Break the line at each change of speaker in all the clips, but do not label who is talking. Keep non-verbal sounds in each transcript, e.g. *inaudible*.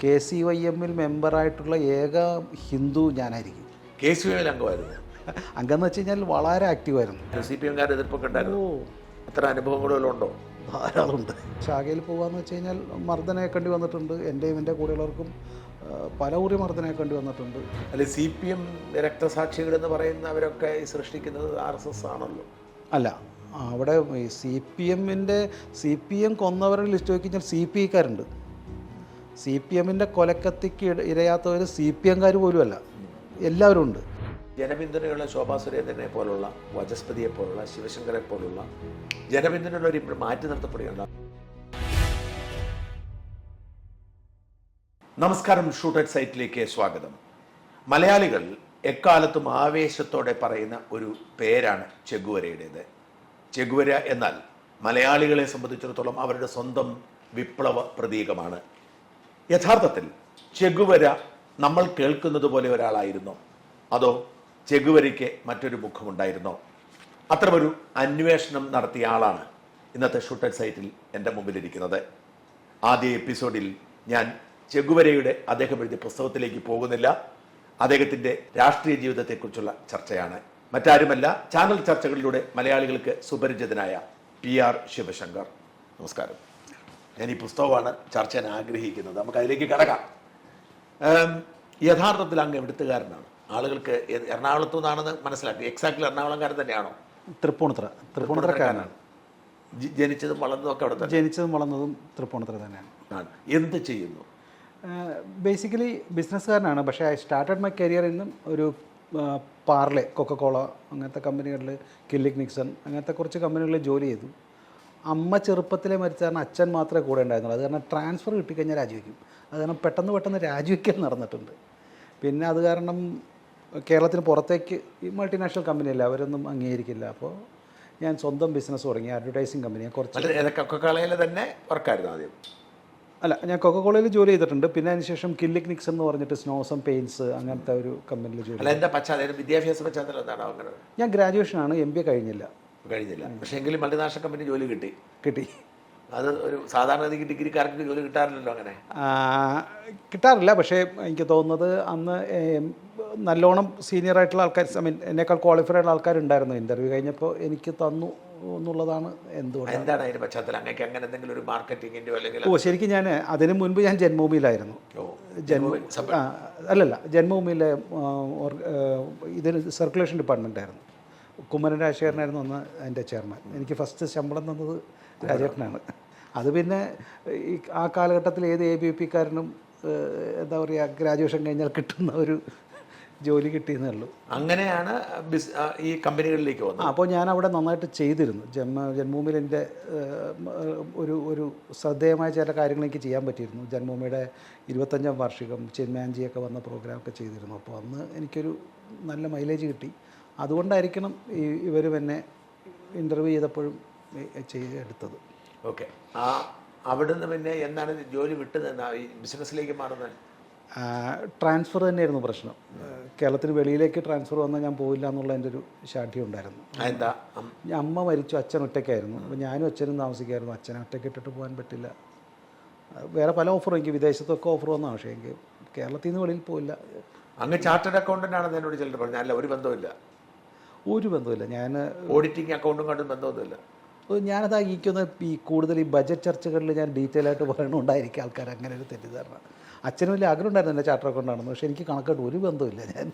K C Y എമ്മിൽ മെമ്പറായിട്ടുള്ള ഏക ഹിന്ദു ഞാനായിരിക്കും.
കെ സി എമ്മിൽ അംഗമായിരുന്നു.
അംഗം എന്ന് വെച്ച് കഴിഞ്ഞാൽ വളരെ ആക്റ്റീവായിരുന്നു
സി പി എംകാരുടെ എതിർപ്പൊക്കെ ഉണ്ടായിരുന്നു. അത്ര അനുഭവങ്ങളും ഉണ്ടോ?
ധാരാളമുണ്ട്. ശാഖയിൽ പോകാന്ന് വെച്ച് കഴിഞ്ഞാൽ മർദ്ദനേക്കേണ്ടി വന്നിട്ടുണ്ട്. എന്റെയും എന്റെ കൂടെയുള്ളവർക്കും പല കുറി മർദ്ദനേക്കേണ്ടി വന്നിട്ടുണ്ട്.
അല്ലെ സി പി എം രക്തസാക്ഷികൾ എന്ന് പറയുന്നവരൊക്കെ സൃഷ്ടിക്കുന്നത് ആർ എസ് എസ് ആണല്ലോ.
അല്ല അവിടെ സി പി എമ്മിന്റെ സി പി എം കൊന്നവരുടെ ലിസ്റ്റ് നോക്കി കഴിഞ്ഞാൽ സി പി ഐക്കാരുണ്ട്. സി പി എമ്മിന്റെ കൊലക്കത്തിക്ക് ഇരയാത്തവർ സി പി എംകാർ പോലുമല്ല. എല്ലാവരും ഉണ്ട്.
ജനപിന്തുണയുള്ള ശോഭാ സുരേന്ദ്രനെ പോലുള്ള വചസ്പതിയെ പോലുള്ള ശിവശങ്കരെ പോലുള്ള ജനപിന്തുണയുള്ളവർ ഇപ്പോൾ മാറ്റി നിർത്തപ്പെടുകയുണ്ട് നമസ്കാരം ഷൂട്ടഡ് സൈറ്റിലേക്ക് സ്വാഗതം. മലയാളികൾ എക്കാലത്തും ആവേശത്തോടെ പറയുന്ന ഒരു പേരാണ് ചെഗുവരയുടേത്. ചെഗുവര എന്നാൽ മലയാളികളെ സംബന്ധിച്ചിടത്തോളം അവരുടെ സ്വന്തം വിപ്ലവ പ്രതീകമാണ്. യഥാർത്ഥത്തിൽ ചെഗുവര നമ്മൾ കേൾക്കുന്നത് പോലെ ഒരാളായിരുന്നോ. അതോ ചെഗുവരയ്ക്ക് മറ്റൊരു മുഖമുണ്ടായിരുന്നോ? അത്തരമൊരു അന്വേഷണം നടത്തിയ ആളാണ് ഇന്നത്തെ ഷൂട്ടഡ് സൈറ്റിൽ എന്റെ മുമ്പിലിരിക്കുന്നത്. ആദ്യ എപ്പിസോഡിൽ ഞാൻ ചെഗുവരയുടെ അദ്ദേഹം എഴുതിയ പുസ്തകത്തിലേക്ക് പോകുന്നില്ല. അദ്ദേഹത്തിന്റെ രാഷ്ട്രീയ ജീവിതത്തെക്കുറിച്ചുള്ള ചർച്ചയാണ്. മറ്റാരുമല്ല ചാനൽ ചർച്ചകളിലൂടെ മലയാളികൾക്ക് സുപരിചിതനായ പി ആർ ശിവശങ്കർ. നമസ്കാരം. ഞാൻ ഈ പുസ്തകമാണ് ചർച്ച ചെയ്യാൻ ആഗ്രഹിക്കുന്നത്. നമുക്ക് അതിലേക്ക് കടക്കാം. യഥാർത്ഥത്തിൽ അങ്ങ് എവിടുത്തുകാരനാണ് ആളുകൾക്ക് എറണാകുളത്തു നിന്നാണെന്ന് മനസ്സിലാക്കി. എക്സാക്ട്ലി എറണാകുളംകാരൻ തന്നെയാണോ?
തൃപ്പൂണിത്തറ. തൃപ്പൂണിത്തറക്കാരനാണ്.
ജനിച്ചതും വളർന്നതും ഒക്കെ അവിടെ
ജനിച്ചതും വളർന്നതും തൃപ്പൂണിത്തറ തന്നെയാണ്.
എന്ത് ചെയ്യുന്നു?
ബേസിക്കലി ബിസിനസ്സുകാരനാണ് പക്ഷേ ഐ സ്റ്റാർട്ടഡ് മൈ കരിയർ ഇന്നും ഒരു പാർലെ കൊക്കക്കോള അങ്ങനത്തെ കമ്പനികളിൽ കില്ലിക് നിക്സൺ അങ്ങനത്തെ കുറച്ച് കമ്പനികളിൽ ജോലി ചെയ്തു. അമ്മ ചെറുപ്പത്തിലെ മരിച്ച കാരണം അച്ഛൻ മാത്രമേ കൂടെ ഉണ്ടായിരുന്നുള്ളൂ. അത് കാരണം ട്രാൻസ്ഫർ കിട്ടിക്കഴിഞ്ഞാൽ രാജിവെക്കും. അത് കാരണം പെട്ടെന്ന് പെട്ടെന്ന് രാജിവെക്കൽ നടന്നിട്ടുണ്ട്. പിന്നെ അത് കാരണം കേരളത്തിന് പുറത്തേക്ക് ഈ മൾട്ടിനാഷണൽ കമ്പനിയല്ല അവരൊന്നും അംഗീകരിക്കില്ല. അപ്പോൾ ഞാൻ സ്വന്തം ബിസിനസ് തുടങ്ങി അഡ്വർടൈസിങ് കമ്പനി കുറച്ച്
ഏതൊക്കെ തന്നെ വർക്കായിരുന്നു ആദ്യം?
അല്ല ഞാൻ കൊക്കക്കോളയിൽ ജോലി ചെയ്തിട്ടുണ്ട്. പിന്നെ അതിനുശേഷം കില്ലിക് നിക്സ് എന്ന് പറഞ്ഞിട്ട് സ്നോസം പെയിൻസ് അങ്ങനത്തെ ഒരു കമ്പനിയിൽ ജോലി
അല്ല എന്താ ആണ് വിദ്യാഭ്യാസ
ഞാൻ എം ബി എ കഴിഞ്ഞില്ല.
കഴിഞ്ഞില്ല. പക്ഷേ എങ്കിലും മൾട്ടിനാഷണൽ കമ്പനി ജോലി കിട്ടി.
കിട്ടി.
അത് ഒരു സാധാരണ ഡിഗ്രിക്കാർക്ക് ജോലി കിട്ടാറില്ലല്ലോ അങ്ങനെ.
കിട്ടാറില്ല. പക്ഷേ എനിക്ക് തോന്നുന്നത് അന്ന് നല്ലോണം സീനിയർ ആയിട്ടുള്ള ആൾക്കാർ ഐ മീൻ എന്നേക്കാൾ ക്വാളിഫൈഡ് ആയിട്ടുള്ള ആൾക്കാരുണ്ടായിരുന്നു. ഇന്റർവ്യൂ കഴിഞ്ഞപ്പോൾ എനിക്ക് തന്നു എന്നുള്ളതാണ് എന്തുകൊണ്ട്
എന്താണ് അതിന്റെ പശ്ചാത്തലം? അങ്ങനെ അങ്ങനെ എന്തെങ്കിലും ഒരു മാർക്കറ്റിങ്ങിന്റെ അല്ലെങ്കിൽ
ഓ ശരിക്കും ഞാൻ അതിന് മുൻപ് ഞാൻ ജന്മഭൂമിയിലായിരുന്നു. ജന്മ അല്ലല്ല. ജന്മഭൂമിയിലെ ഇതിന് സർക്കുലേഷൻ ഡിപ്പാർട്ട്മെന്റ് ആയിരുന്നു. കുമ്മരൻ രാജശേഖരനായിരുന്നു അന്ന് എന്റെ ചെയർമാൻ. എനിക്ക് ഫസ്റ്റ് ശമ്പളം തന്നത് രാജേട്ടനാണ്. അത് പിന്നെ ഈ ആ കാലഘട്ടത്തിൽ ഏത് എ ബി പി കാരനും എന്താ പറയുക ഗ്രാജുവേഷൻ കഴിഞ്ഞാൽ കിട്ടുന്ന ഒരു ജോലി കിട്ടിയെന്നേ ഉള്ളൂ.
അങ്ങനെയാണ് ബിസ് ഈ കമ്പനികളിലേക്ക് വന്നത്.
അപ്പോൾ ഞാൻ അവിടെ നന്നായിട്ട് ചെയ്തിരുന്നു. ജന്മ ജന്മഭൂമിയിൽ എന്റെ ഒരു ഒരു ശ്രദ്ധേയമായ ചില കാര്യങ്ങൾ എനിക്ക് ചെയ്യാൻ പറ്റിയിരുന്നു. ജന്മഭൂമിയുടെ ഇരുപത്തഞ്ചാം വാർഷികം ചെന്മാൻജിയൊക്കെ വന്ന പ്രോഗ്രാമൊക്കെ ചെയ്തിരുന്നു. അപ്പോൾ അന്ന് എനിക്കൊരു നല്ല മൈലേജ് കിട്ടി. അതുകൊണ്ടായിരിക്കണം ഈ ഇവരും എന്നെ ഇന്റർവ്യൂ ചെയ്തപ്പോഴും ചെയ്തെടുത്തത്
ഓക്കെ ആ അവിടുന്ന് പിന്നെ എന്താണ് ജോലി വിട്ടത് എന്നാ ഈ ബിസിനസ്സിലേക്ക് മാറുന്നത്?
ട്രാൻസ്ഫർ തന്നെയായിരുന്നു പ്രശ്നം. കേരളത്തിന് വെളിയിലേക്ക് ട്രാൻസ്ഫർ വന്നാൽ ഞാൻ പോയില്ല എന്നുള്ള എന്റെ ഒരു ശാഠ്യം ഉണ്ടായിരുന്നു.
എന്താ
അമ്മ മരിച്ചു അച്ഛൻ ഒറ്റയ്ക്കായിരുന്നു. അപ്പോൾ ഞാനും അച്ഛനും താമസിക്കായിരുന്നു അച്ഛനെ ഒറ്റയ്ക്ക് ഇട്ടിട്ട് പോകാൻ പറ്റില്ല. വേറെ പല ഓഫറും എനിക്ക് വിദേശത്തൊക്കെ ഓഫർ വന്ന. പക്ഷേ എനിക്ക് കേരളത്തിൽ നിന്ന് വെളിയിൽ പോയില്ല
അങ്ങ് ചാർട്ടേഡ് അക്കൗണ്ടന്റ് ആണെന്ന് എന്നോട് ചിലർ പറഞ്ഞു. അല്ല ഒരു ബന്ധവുമില്ല.
ഒരു ബന്ധമില്ല ഞാൻ
ഓഡിറ്റിംഗ് അക്കൗണ്ടും കണ്ടും ബന്ധമൊന്നുമില്ല.
ഞാനത് അറിയിക്കുന്ന ഈ കൂടുതൽ ഈ ബജറ്റ് ചർച്ചകളിൽ ഞാൻ ഡീറ്റെയിൽ ആയിട്ട് പറയണമുണ്ടായിരിക്കും ആൾക്കാർ അങ്ങനെ ഒരു തെറ്റിദ്ധാരണ. അച്ഛനും വലിയ ആഗ്രഹം ഉണ്ടായിരുന്നു എന്റെ ചാർട്ടർ അക്കൗണ്ടാണെന്ന് പക്ഷേ എനിക്ക് കണക്കായിട്ട് ഒരു ബന്ധമില്ല ഞാൻ.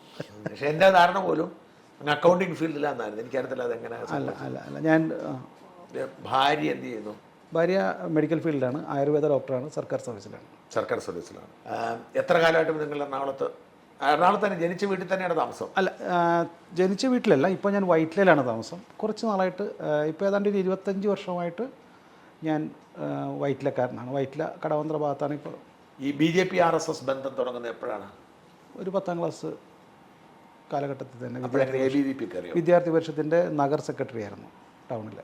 പക്ഷേ എന്റെ ധാരണ പോലും അക്കൗണ്ടിങ് ഫീൽഡിലാന്നായിരുന്നു എനിക്കറിയത്തില്ല അതെങ്ങനെ
അല്ല അല്ല അല്ല. ഞാൻ
ഭാര്യ എന്ത് ചെയ്യുന്നു?
ഭാര്യ മെഡിക്കൽ ഫീൽഡിലാണ് ആയുർവേദ ഡോക്ടറാണ് സർക്കാർ സർവീസിലാണ് സർക്കാർ
സർവീസിലാണ് എത്ര കാലമായിട്ടും നിങ്ങൾ എറണാകുളത്ത് എറണാകുളത്ത് തന്നെ ജനിച്ച വീട്ടിൽ തന്നെയാണ് താമസം.
അല്ല ജനിച്ച വീട്ടിലല്ല ഇപ്പോൾ ഞാൻ വൈറ്റിലയിലാണ് താമസം. കുറച്ച് നാളായിട്ട് ഇപ്പോൾ ഏതാണ്ട് ഒരു ഇരുപത്തഞ്ച് വർഷമായിട്ട് ഞാൻ വൈറ്റിലക്കാരനാണ്. വൈറ്റില കടവന്ത്ര ഭാഗത്താണ് ഇപ്പോൾ
ഈ B J P R S S ബന്ധം തുടങ്ങുന്നത് എപ്പോഴാണ്?
ഒരു പത്താം ക്ലാസ് കാലഘട്ടത്തിൽ തന്നെ വിദ്യാർത്ഥി പരിഷത്തിന്റെ നഗർ സെക്രട്ടറി ആയിരുന്നു. ടൗണിൽ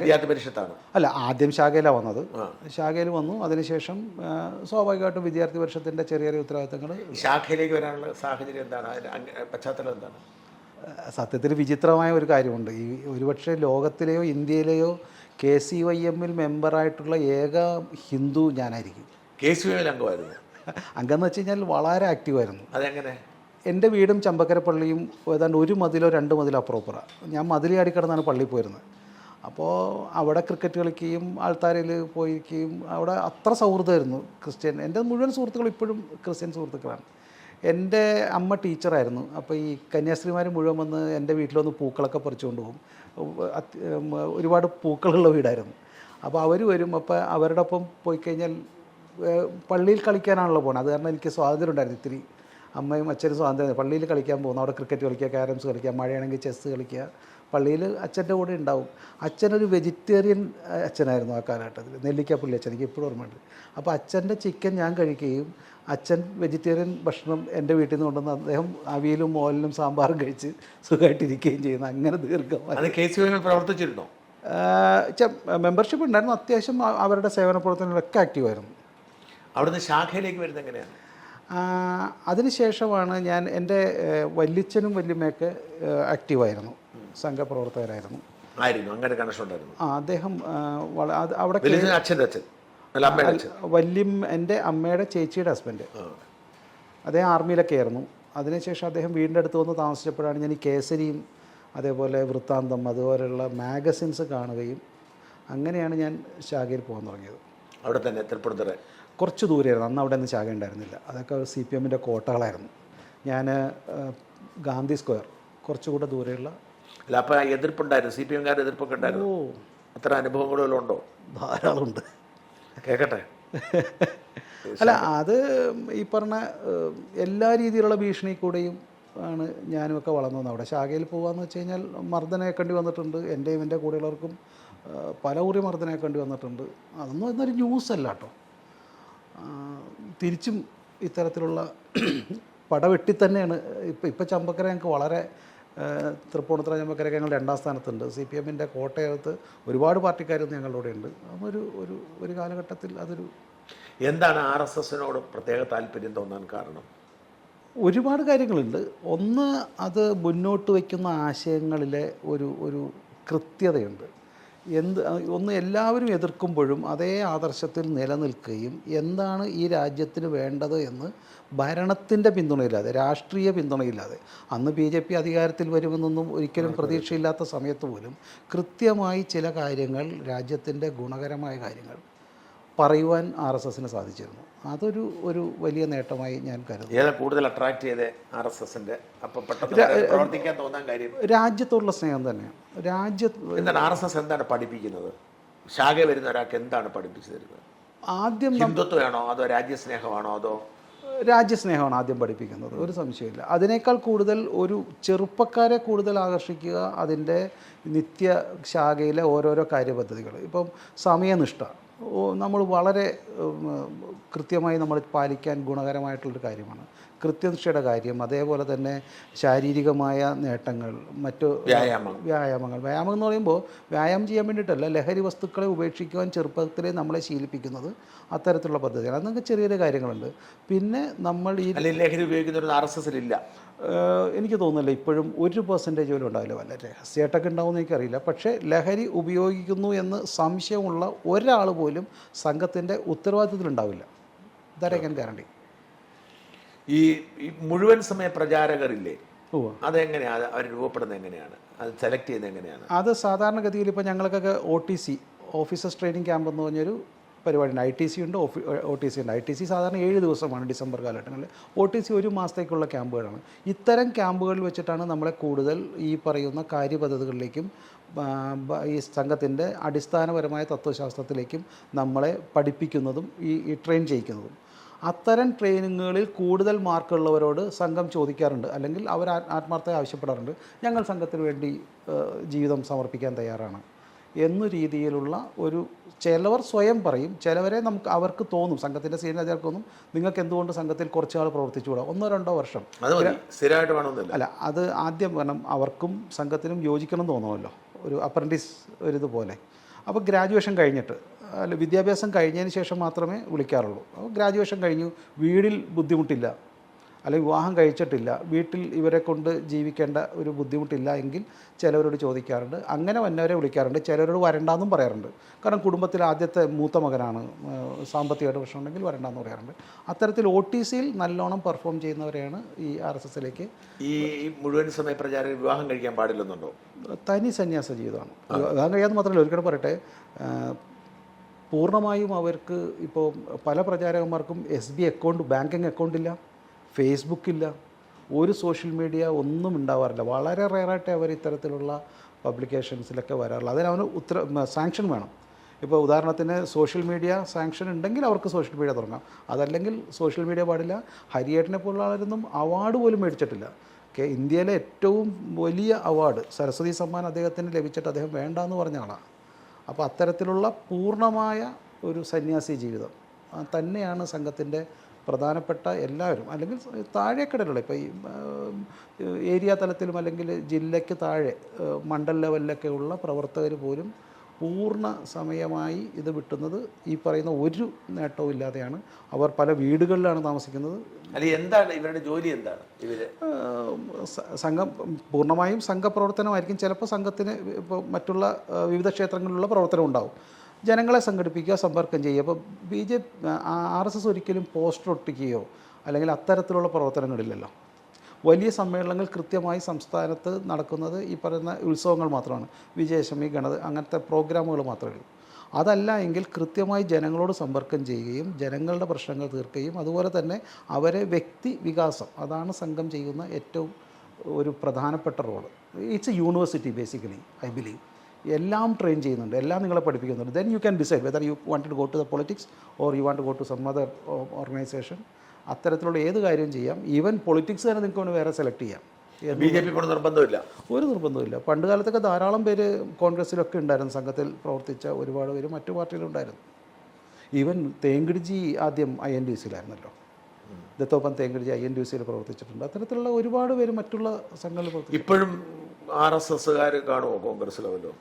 വിദ്യാർത്ഥി പരിഷത്താണ്.
അല്ല ആദ്യം ശാഖയിലാണ് വന്നത്. ശാഖയിൽ വന്നു അതിനുശേഷം സ്വാഭാവികമായിട്ടും വിദ്യാർത്ഥി പരിഷത്തിന്റെ ചെറിയ ചെറിയ ഉത്തരവാദിത്തങ്ങൾ
ശാഖയിലേക്ക് വരാനുള്ള സാഹചര്യം എന്താണ്? പശ്ചാത്തലം എന്താണ്?
സത്യത്തിൽ വിചിത്രമായ ഒരു കാര്യമുണ്ട്. ഈ ഒരുപക്ഷെ ലോകത്തിലെയോ ഇന്ത്യയിലെയോ കെ സി വൈ എമ്മിൽ മെമ്പറായിട്ടുള്ള ഏക ഹിന്ദു ഞാനായിരിക്കും.
കെ സി എമ്മിൽ അംഗമായിരുന്നു.
അംഗമെന്ന് വെച്ച് കഴിഞ്ഞാൽ വളരെ ആക്റ്റീവായിരുന്നു
അതെങ്ങനെ?
എന്റെ വീടും ചമ്പക്കര പള്ളിയും ഏതാണ്ട് ഒരു മതിലോ രണ്ട് മതിലോ അപ്പുറപ്പുറ. ഞാൻ മതിലി കിടന്നാണ് പള്ളിയിൽ പോയിരുന്നത്. അപ്പോൾ അവിടെ ക്രിക്കറ്റ് കളിക്കുകയും ആൾത്താരയിൽ പോയിരിക്കുകയും അവിടെ അത്ര സൗഹൃദമായിരുന്നു ക്രിസ്ത്യൻ. എന്റെ മുഴുവൻ സുഹൃത്തുക്കളും ഇപ്പോഴും ക്രിസ്ത്യൻ സുഹൃത്തുക്കളാണ്. എന്റെ അമ്മ ടീച്ചറായിരുന്നു. അപ്പോൾ ഈ കന്യാസ്ത്രീമാർ മുഴുവൻ വന്ന് എന്റെ വീട്ടിലൊന്ന് പൂക്കളൊക്കെ പറിച്ചുകൊണ്ട് പോകും. ഒരുപാട് പൂക്കളുള്ള വീടായിരുന്നു. അപ്പോൾ അവർ വരും. അപ്പോൾ അവരുടെ ഒപ്പം പോയി കഴിഞ്ഞാൽ പള്ളിയിൽ കളിക്കാനാണല്ലോ പോകണം അത് കാരണം എനിക്ക് സ്വാതന്ത്ര്യം ഉണ്ടായിരുന്നു ഇത്തിരി. അമ്മയും അച്ഛനും സ്വാതന്ത്ര്യം പള്ളിയിൽ കളിക്കാൻ പോകുന്നു. അവിടെ ക്രിക്കറ്റ് കളിക്കുക ക്യാരംസ് കളിക്കുക മഴയാണെങ്കിൽ ചെസ്സ് കളിക്കുക. പള്ളിയിൽ അച്ഛന്റെ കൂടെ ഉണ്ടാവും. അച്ഛനൊരു വെജിറ്റേറിയൻ അച്ഛനായിരുന്നു ആ കാലഘട്ടത്തിൽ. നെല്ലിക്കാപ്പള്ളി അച്ഛൻ എനിക്ക് ഇപ്പോഴും ഓർമ്മയുണ്ട്. അപ്പോൾ അച്ഛന്റെ ചിക്കൻ ഞാൻ കഴിക്കുകയും അച്ഛൻ വെജിറ്റേറിയൻ ഭക്ഷണം എന്റെ വീട്ടിൽ നിന്ന് കൊണ്ടുവന്ന് അദ്ദേഹം അവിയലും മോലിനും സാമ്പാറും കഴിച്ച് സുഖമായിട്ടിരിക്കുകയും ചെയ്യുന്നു. അങ്ങനെ
ദീർഘം പ്രവർത്തിച്ചിരുന്നോ?
മെമ്പർഷിപ്പ് ഉണ്ടായിരുന്നു. അത്യാവശ്യം അവരുടെ സേവന പ്രവർത്തനങ്ങളൊക്കെ ആക്റ്റീവായിരുന്നു
അവിടുന്ന് ശാഖയിലേക്ക് വരുന്നത് എങ്ങനെയാണ്?
അതിനുശേഷമാണ് ഞാൻ എന്റെ വല്യച്ഛനും വല്യമ്മയൊക്കെ ആക്റ്റീവായിരുന്നു. സംഘപ്രവർത്തകരായിരുന്നു.
ആയിരുന്നു. അങ്ങനെ കണക്ഷൻ ഉണ്ടായിരുന്നു.
ആ അദ്ദേഹം അവിടെ
വലിയ അച്ഛന്റെ അച്ഛൻ. എന്റെ അമ്മയുടെ
ചേച്ചിയുടെ ഹസ്ബൻഡ്. അദ്ദേഹം ആർമിയിലൊക്കെ ആയിരുന്നു. അതിനുശേഷം അദ്ദേഹം വീടിന്റെ അടുത്ത് വന്ന് താമസിച്ചപ്പോഴാണ് ഞാൻ ഈ കേസരിയും അതേപോലെ വൃത്താന്തം അതുപോലെയുള്ള മാഗസിൻസ് കാണുകയും അങ്ങനെയാണ് ഞാൻ ശാഖയിൽ പോകാൻ തുടങ്ങിയത്.
അവിടെ തന്നെ തൃപ്പൂണിത്തുറ
കുറച്ച് ദൂരെയായിരുന്നു. അന്ന് അവിടെ ഒന്നും ശാഖ ഉണ്ടായിരുന്നില്ല. അതൊക്കെ സി പി എമ്മിന്റെ കോട്ടകളായിരുന്നു. ഞാൻ ഗാന്ധി സ്ക്വയർ കുറച്ചുകൂടെ ദൂരെയുള്ള
അല്ല അപ്പം എതിർപ്പുണ്ടായിരുന്നു? സി പി എംകാർ എതിർപ്പൊക്കെ ഉണ്ടായിരുന്നു?
ഓ.
അത്ര അനുഭവങ്ങളും ഉണ്ടോ?
ധാരാളമുണ്ട്.
കേൾക്കട്ടെ *laughs*
അല്ല അത് ഈ പറഞ്ഞ എല്ലാ രീതിയിലുള്ള ഭീഷണി കൂടെയും ആണ് ഞാനുമൊക്കെ വളർന്നു വന്നത്. അവിടെ ശാഖയിൽ പോകാന്ന് വെച്ച് കഴിഞ്ഞാൽ കണ്ടി വന്നിട്ടുണ്ട്. എന്റെയും എന്റെ കൂടെയുള്ളവർക്കും പല കുറി മർദ്ദനേക്കേണ്ടി വന്നിട്ടുണ്ട്. അതൊന്നും ഇന്നൊരു ന്യൂസ് അല്ല കേട്ടോ. തിരിച്ചും ഇത്തരത്തിലുള്ള പടവെട്ടി തന്നെയാണ്. ഇപ്പം ഇപ്പം ചമ്പക്കര ഞങ്ങൾക്ക് വളരെ തൃപ്പൂണിത്തുറ ചമ്പക്കരയൊക്കെ ഞങ്ങൾ രണ്ടാം സ്ഥാനത്തുണ്ട്. സി പി എമ്മിന്റെ കോട്ടയത്ത് ഒരുപാട് പാർട്ടിക്കാരൊന്നും ഞങ്ങളുടെ ഉണ്ട് ഒരു ഒരു ഒരു കാലഘട്ടത്തിൽ അതൊരു
എന്താണ് ആർ എസ് എസിനോട് പ്രത്യേക താല്പര്യം തോന്നാൻ കാരണം?
ഒരുപാട് കാര്യങ്ങളുണ്ട്. ഒന്ന് അത് മുന്നോട്ട് വയ്ക്കുന്ന ആശയങ്ങളിലെ ഒരു ഒരു കൃത്യതയുണ്ട്. എന്ത് ഒന്ന് എല്ലാവരും എതിർക്കുമ്പോഴും അതേ ആദർശത്തിൽ നിലനിൽക്കുകയും എന്താണ് ഈ രാജ്യത്തിന് വേണ്ടത് എന്ന് ഭരണത്തിന്റെ പിന്തുണയില്ലാതെ രാഷ്ട്രീയ പിന്തുണയില്ലാതെ. അന്ന് ബി ജെ പി അധികാരത്തിൽ വരുമെന്നൊന്നും ഒരിക്കലും പ്രതീക്ഷയില്ലാത്ത സമയത്ത് പോലും കൃത്യമായി ചില കാര്യങ്ങൾ രാജ്യത്തിന്റെ ഗുണകരമായ കാര്യങ്ങൾ പറയുവാൻ ആർ എസ് എസിന് സാധിച്ചിരുന്നു. അതൊരു ഒരു വലിയ നേട്ടമായി ഞാൻ കരുതുന്നു.
ഏതാ കൂടുതൽ അട്രാക്ട് ചെയ്ത് ആർ എസ് എസിന്റെ? അപ്പൊ പ്രവർത്തിക്കാൻ തോന്നാൻ കാര്യം?
രാജ്യത്തോടുള്ള സ്നേഹം തന്നെയാണ് രാജ്യത്ത്
എന്താണ് ആർ എസ് എസ് എന്താണ് പഠിപ്പിക്കുന്നത്? ശാഖ വരുന്ന ഒരാൾക്ക് എന്താണ് പഠിപ്പിച്ചു തരുന്നത്?
ആദ്യം
ഹിന്ദുത്വമാണോ അതോ രാജ്യസ്നേഹമാണോ അതോ?
രാജ്യസ്നേഹമാണ് ആദ്യം പഠിപ്പിക്കുന്നത്. ഒരു സംശയമില്ല. അതിനേക്കാൾ കൂടുതൽ ഒരു ചെറുപ്പക്കാരെ കൂടുതൽ ആകർഷിക്കുക അതിന്റെ നിത്യ ശാഖയിലെ ഓരോരോ കാര്യപദ്ധതികൾ. ഇപ്പം സമയനിഷ്ഠ. നമ്മൾ വളരെ കൃത്യമായി നമ്മൾ പാലിക്കാൻ ഗുണകരമായിട്ടുള്ളൊരു കാര്യമാണ്. കൃത്യനിഷ്ഠയുടെ കാര്യം അതേപോലെ തന്നെ ശാരീരികമായ നേട്ടങ്ങൾ മറ്റു
വ്യായാമം
വ്യായാമങ്ങൾ. വ്യായാമം എന്ന് പറയുമ്പോൾ വ്യായാമം ചെയ്യാൻ വേണ്ടിയിട്ടല്ല ലഹരി വസ്തുക്കളെ ഉപേക്ഷിക്കുവാൻ ചെറുപ്പത്തിലെ നമ്മളെ ശീലിപ്പിക്കുന്നത് അത്തരത്തിലുള്ള പദ്ധതിയാണ്. അതൊക്കെ ചെറിയ ചെറിയ കാര്യങ്ങളുണ്ട്. പിന്നെ നമ്മൾ ഈ
ലഹരി ഒരു ആർ എസ് എസിലില്ല.
എനിക്ക് തോന്നുന്നില്ല ഇപ്പോഴും ഒരു പെർസെന്റേജ് പോലും ഉണ്ടാവില്ല. വല്ല രഹസ്യമായിട്ടൊക്കെ ഉണ്ടാവുമെന്ന് എനിക്കറിയില്ല. പക്ഷേ ലഹരി ഉപയോഗിക്കുന്നു എന്ന് സംശയമുള്ള ഒരാൾ പോലും സംഘത്തിന്റെ ഉത്തരവാദിത്തത്തിലുണ്ടാവില്ല ക്യാൻ ഗ്യാരണ്ടി
ഈ ഈ മുഴുവൻ സമയ പ്രചാരകരില്ലേ?
ഓ
അതെങ്ങനെയാണ് അവർ രൂപപ്പെടുന്നത് എങ്ങനെയാണ്? അത് സെലക്ട് ചെയ്യുന്നത് എങ്ങനെയാണ്?
അത് സാധാരണഗതിയിൽ ഇപ്പോൾ ഞങ്ങൾക്കൊക്കെ O T C officers training camp എന്ന് പറഞ്ഞൊരു പരിപാടിയുണ്ട്. ഐ ടി സി ഉണ്ട് ഒ ടി സി ഉണ്ട്. ഐ ടി സി സാധാരണ ഏഴ് ദിവസമാണ് ഡിസംബർ കാലഘട്ടങ്ങളിൽ. ഒ ടി സി ഒരു മാസത്തേക്കുള്ള ക്യാമ്പുകളാണ്. ഇത്തരം ക്യാമ്പുകളിൽ വെച്ചിട്ടാണ് നമ്മളെ കൂടുതൽ ഈ പറയുന്ന കാര്യപദ്ധതികളിലേക്കും ഈ സംഘത്തിന്റെ അടിസ്ഥാനപരമായ തത്വശാസ്ത്രത്തിലേക്കും നമ്മളെ പഠിപ്പിക്കുന്നതും ഈ ട്രെയിൻ ചെയ്യിക്കുന്നതും. അത്തരം ട്രെയിനിങ്ങുകളിൽ കൂടുതൽ മാർക്കുള്ളവരോട് സംഘം ചോദിക്കാറുണ്ട്. അല്ലെങ്കിൽ അവർ ആത്മാർത്ഥമായി ആവശ്യപ്പെടാറുണ്ട്. ഞങ്ങൾ സംഘത്തിന് വേണ്ടി ജീവിതം സമർപ്പിക്കാൻ തയ്യാറാണ്. എന്ന രീതിയിലുള്ള ഒരു ചിലവർ സ്വയം പറയും. ചിലവരെ നമുക്ക് അവർക്ക് തോന്നും. സംഘത്തിന്റെ സീനിയർ തോന്നും. നിങ്ങൾക്ക് എന്തുകൊണ്ട് സംഘത്തിൽ കുറച്ച് ആൾ പ്രവർത്തിച്ചുകൂടാ? ഒന്നോ രണ്ടോ വർഷം.
സ്ഥിരമായിട്ട് വേണമെന്നില്ല.
അല്ല അത് ആദ്യം വേണം അവർക്കും സംഘത്തിനും യോജിക്കണം തോന്നുമല്ലോ. ഒരു അപ്രന്റീസ് ഒരു ഇതുപോലെ. അപ്പോൾ ഗ്രാജുവേഷൻ കഴിഞ്ഞിട്ട് അല്ല വിദ്യാഭ്യാസം കഴിഞ്ഞതിന് ശേഷം മാത്രമേ വിളിക്കാറുള്ളൂ. അപ്പോൾ ഗ്രാജുവേഷൻ കഴിഞ്ഞു. വീടിൽ ബുദ്ധിമുട്ടില്ല. അല്ലെങ്കിൽ വിവാഹം കഴിച്ചിട്ടില്ല. വീട്ടിൽ ഇവരെ കൊണ്ട് ജീവിക്കേണ്ട ഒരു ബുദ്ധിമുട്ടില്ല എങ്കിൽ ചിലവരോട് ചോദിക്കാറുണ്ട്. അങ്ങനെ വന്നവരെ വിളിക്കാറുണ്ട്. ചിലവരോട് വരണ്ടാന്നും പറയാറുണ്ട്. കാരണം കുടുംബത്തിൽ ആദ്യത്തെ മൂത്ത മകനാണ്. സാമ്പത്തികമായിട്ട് പ്രശ്നമുണ്ടെങ്കിൽ വരണ്ടാന്ന് പറയാറുണ്ട്. അത്തരത്തിൽ ഒ ടി സിയിൽ നല്ലോണം പെർഫോം ചെയ്യുന്നവരെയാണ് ഈ ആർ എസ് എസിലേക്ക്
ഈ മുഴുവൻ സമയ പ്രചാരം വിവാഹം കഴിക്കാൻ പാടില്ലെന്നുണ്ടോ?
തനി സന്യാസ ജീവിതമാണ്. വിവാഹം കഴിയാതെ മാത്രമല്ല ഒരിക്കലും പറയട്ടെ. പൂർണമായും അവർക്ക് ഇപ്പോൾ പല പ്രചാരകന്മാർക്കും S B account banking account ഇല്ല ഫേസ്ബുക്ക് ഇല്ല ഒരു സോഷ്യൽ മീഡിയ ഒന്നും ഉണ്ടാവാറില്ല. വളരെ റയറായിട്ടേ അവർ ഇത്തരത്തിലുള്ള പബ്ലിക്കേഷൻസിലൊക്കെ വരാറുള്ളൂ. അതിന് അവന് ഉത്തര സാങ്ഷൻ വേണം. ഇപ്പോൾ ഉദാഹരണത്തിന് സോഷ്യൽ മീഡിയ സാങ്ഷൻ ഉണ്ടെങ്കിൽ അവർക്ക് സോഷ്യൽ മീഡിയ തുടങ്ങാം. അതല്ലെങ്കിൽ സോഷ്യൽ മീഡിയ പാടില്ല. ഹരിയേട്ടനെ പോലുള്ള ആളൊന്നും അവാർഡ് പോലും മേടിച്ചിട്ടില്ല. കെ ഇന്ത്യയിലെ ഏറ്റവും വലിയ അവാർഡ് സരസ്വതി സമ്മാൻ അദ്ദേഹത്തിന് ലഭിച്ചിട്ട് അദ്ദേഹം വേണ്ട എന്ന് പറഞ്ഞ ആളാണ് അപ്പോൾ അത്തരത്തിലുള്ള പൂർണമായ ഒരു സന്യാസി ജീവിതം. തന്നെയാണ് സംഘത്തിന്റെ പ്രധാനപ്പെട്ട എല്ലാവരും അല്ലെങ്കിൽ താഴേക്കടലുള്ള ഇപ്പോൾ ഈ ഏരിയ തലത്തിലും അല്ലെങ്കിൽ ജില്ലയ്ക്ക് താഴെ മണ്ഡൽ ലെവലിലൊക്കെ ഉള്ള പ്രവർത്തകർ പോലും പൂർണ സമയമായി ഇത് വിട്ടുന്നത് ഈ പറയുന്ന ഒരു നേട്ടവും ഇല്ലാതെയാണ്. അവർ പല വീടുകളിലാണ് താമസിക്കുന്നത്.
അല്ലെ എന്താണ് ഇവരുടെ ജോലി എന്താണ്
ഇവർ? സംഘം പൂർണമായും സംഘപ്രവർത്തനമായിരിക്കും. ചിലപ്പോൾ സംഘത്തിന് ഇപ്പോൾ മറ്റുള്ള വിവിധ ക്ഷേത്രങ്ങളിലുള്ള പ്രവർത്തനം ഉണ്ടാവും. ജനങ്ങളെ സംഘടിപ്പിക്കുക സമ്പർക്കം ചെയ്യുക. അപ്പോൾ B J R S S ഒരിക്കലും പോസ്റ്റർ ഒട്ടിക്കുകയോ അല്ലെങ്കിൽ അത്തരത്തിലുള്ള പ്രവർത്തനങ്ങളില്ലല്ലോ. വലിയ സമ്മേളനങ്ങൾ കൃത്യമായി സംസ്ഥാനത്ത് നടക്കുന്നത് ഈ പറയുന്ന ഉത്സവങ്ങൾ മാത്രമാണ്. വിജയദശമി ഗണത അങ്ങനത്തെ പ്രോഗ്രാമുകൾ മാത്രമേ ഉള്ളൂ. അതല്ല എങ്കിൽ കൃത്യമായി ജനങ്ങളോട് സമ്പർക്കം ചെയ്യുകയും ജനങ്ങളുടെ പ്രശ്നങ്ങൾ തീർക്കുകയും അതുപോലെ തന്നെ അവരെ വ്യക്തി വികാസം അതാണ് സംഘം ചെയ്യുന്ന ഏറ്റവും ഒരു പ്രധാനപ്പെട്ട role. It's a university basically I believe എല്ലാം ട്രെയിൻ ചെയ്യുന്നുണ്ട്. എല്ലാം നിങ്ങളെ പഠിപ്പിക്കുന്നുണ്ട്. Then you can decide whether you want to go to the politics or you want to go to some other organisation അത്തരത്തിലുള്ള ഏത് കാര്യവും ചെയ്യാം? ഈവൻ പൊളിറ്റിക്സ് തന്നെ നിങ്ങൾക്ക് വേറെ സെലക്ട് ചെയ്യാം.
ബി ജെ പി കൊണ്ട് നിർബന്ധമില്ല.
ഒരു നിർബന്ധമില്ല പണ്ട് കാലത്തൊക്കെ ധാരാളം പേര് കോൺഗ്രസ്സിലൊക്കെ ഉണ്ടായിരുന്നു. സംഘത്തിൽ പ്രവർത്തിച്ച ഒരുപാട് പേര് മറ്റു പാർട്ടിയിലുണ്ടായിരുന്നു ഈവൻ തേങ്കിടിജി ആദ്യം ഐ എൻ ഡി സിയിലായിരുന്നല്ലോ ദത്തോപ്പൻ തേങ്കിടിജി ഐ എൻ ഡി സിയിൽ പ്രവർത്തിച്ചിട്ടുണ്ട്. അത്തരത്തിലുള്ള ഒരുപാട് പേര് മറ്റുള്ള സംഘങ്ങളിൽ
ഇപ്പോഴും ആർ എസ് എസ്സുകാർ കാണുമോ കോൺഗ്രസ് ലെവലോ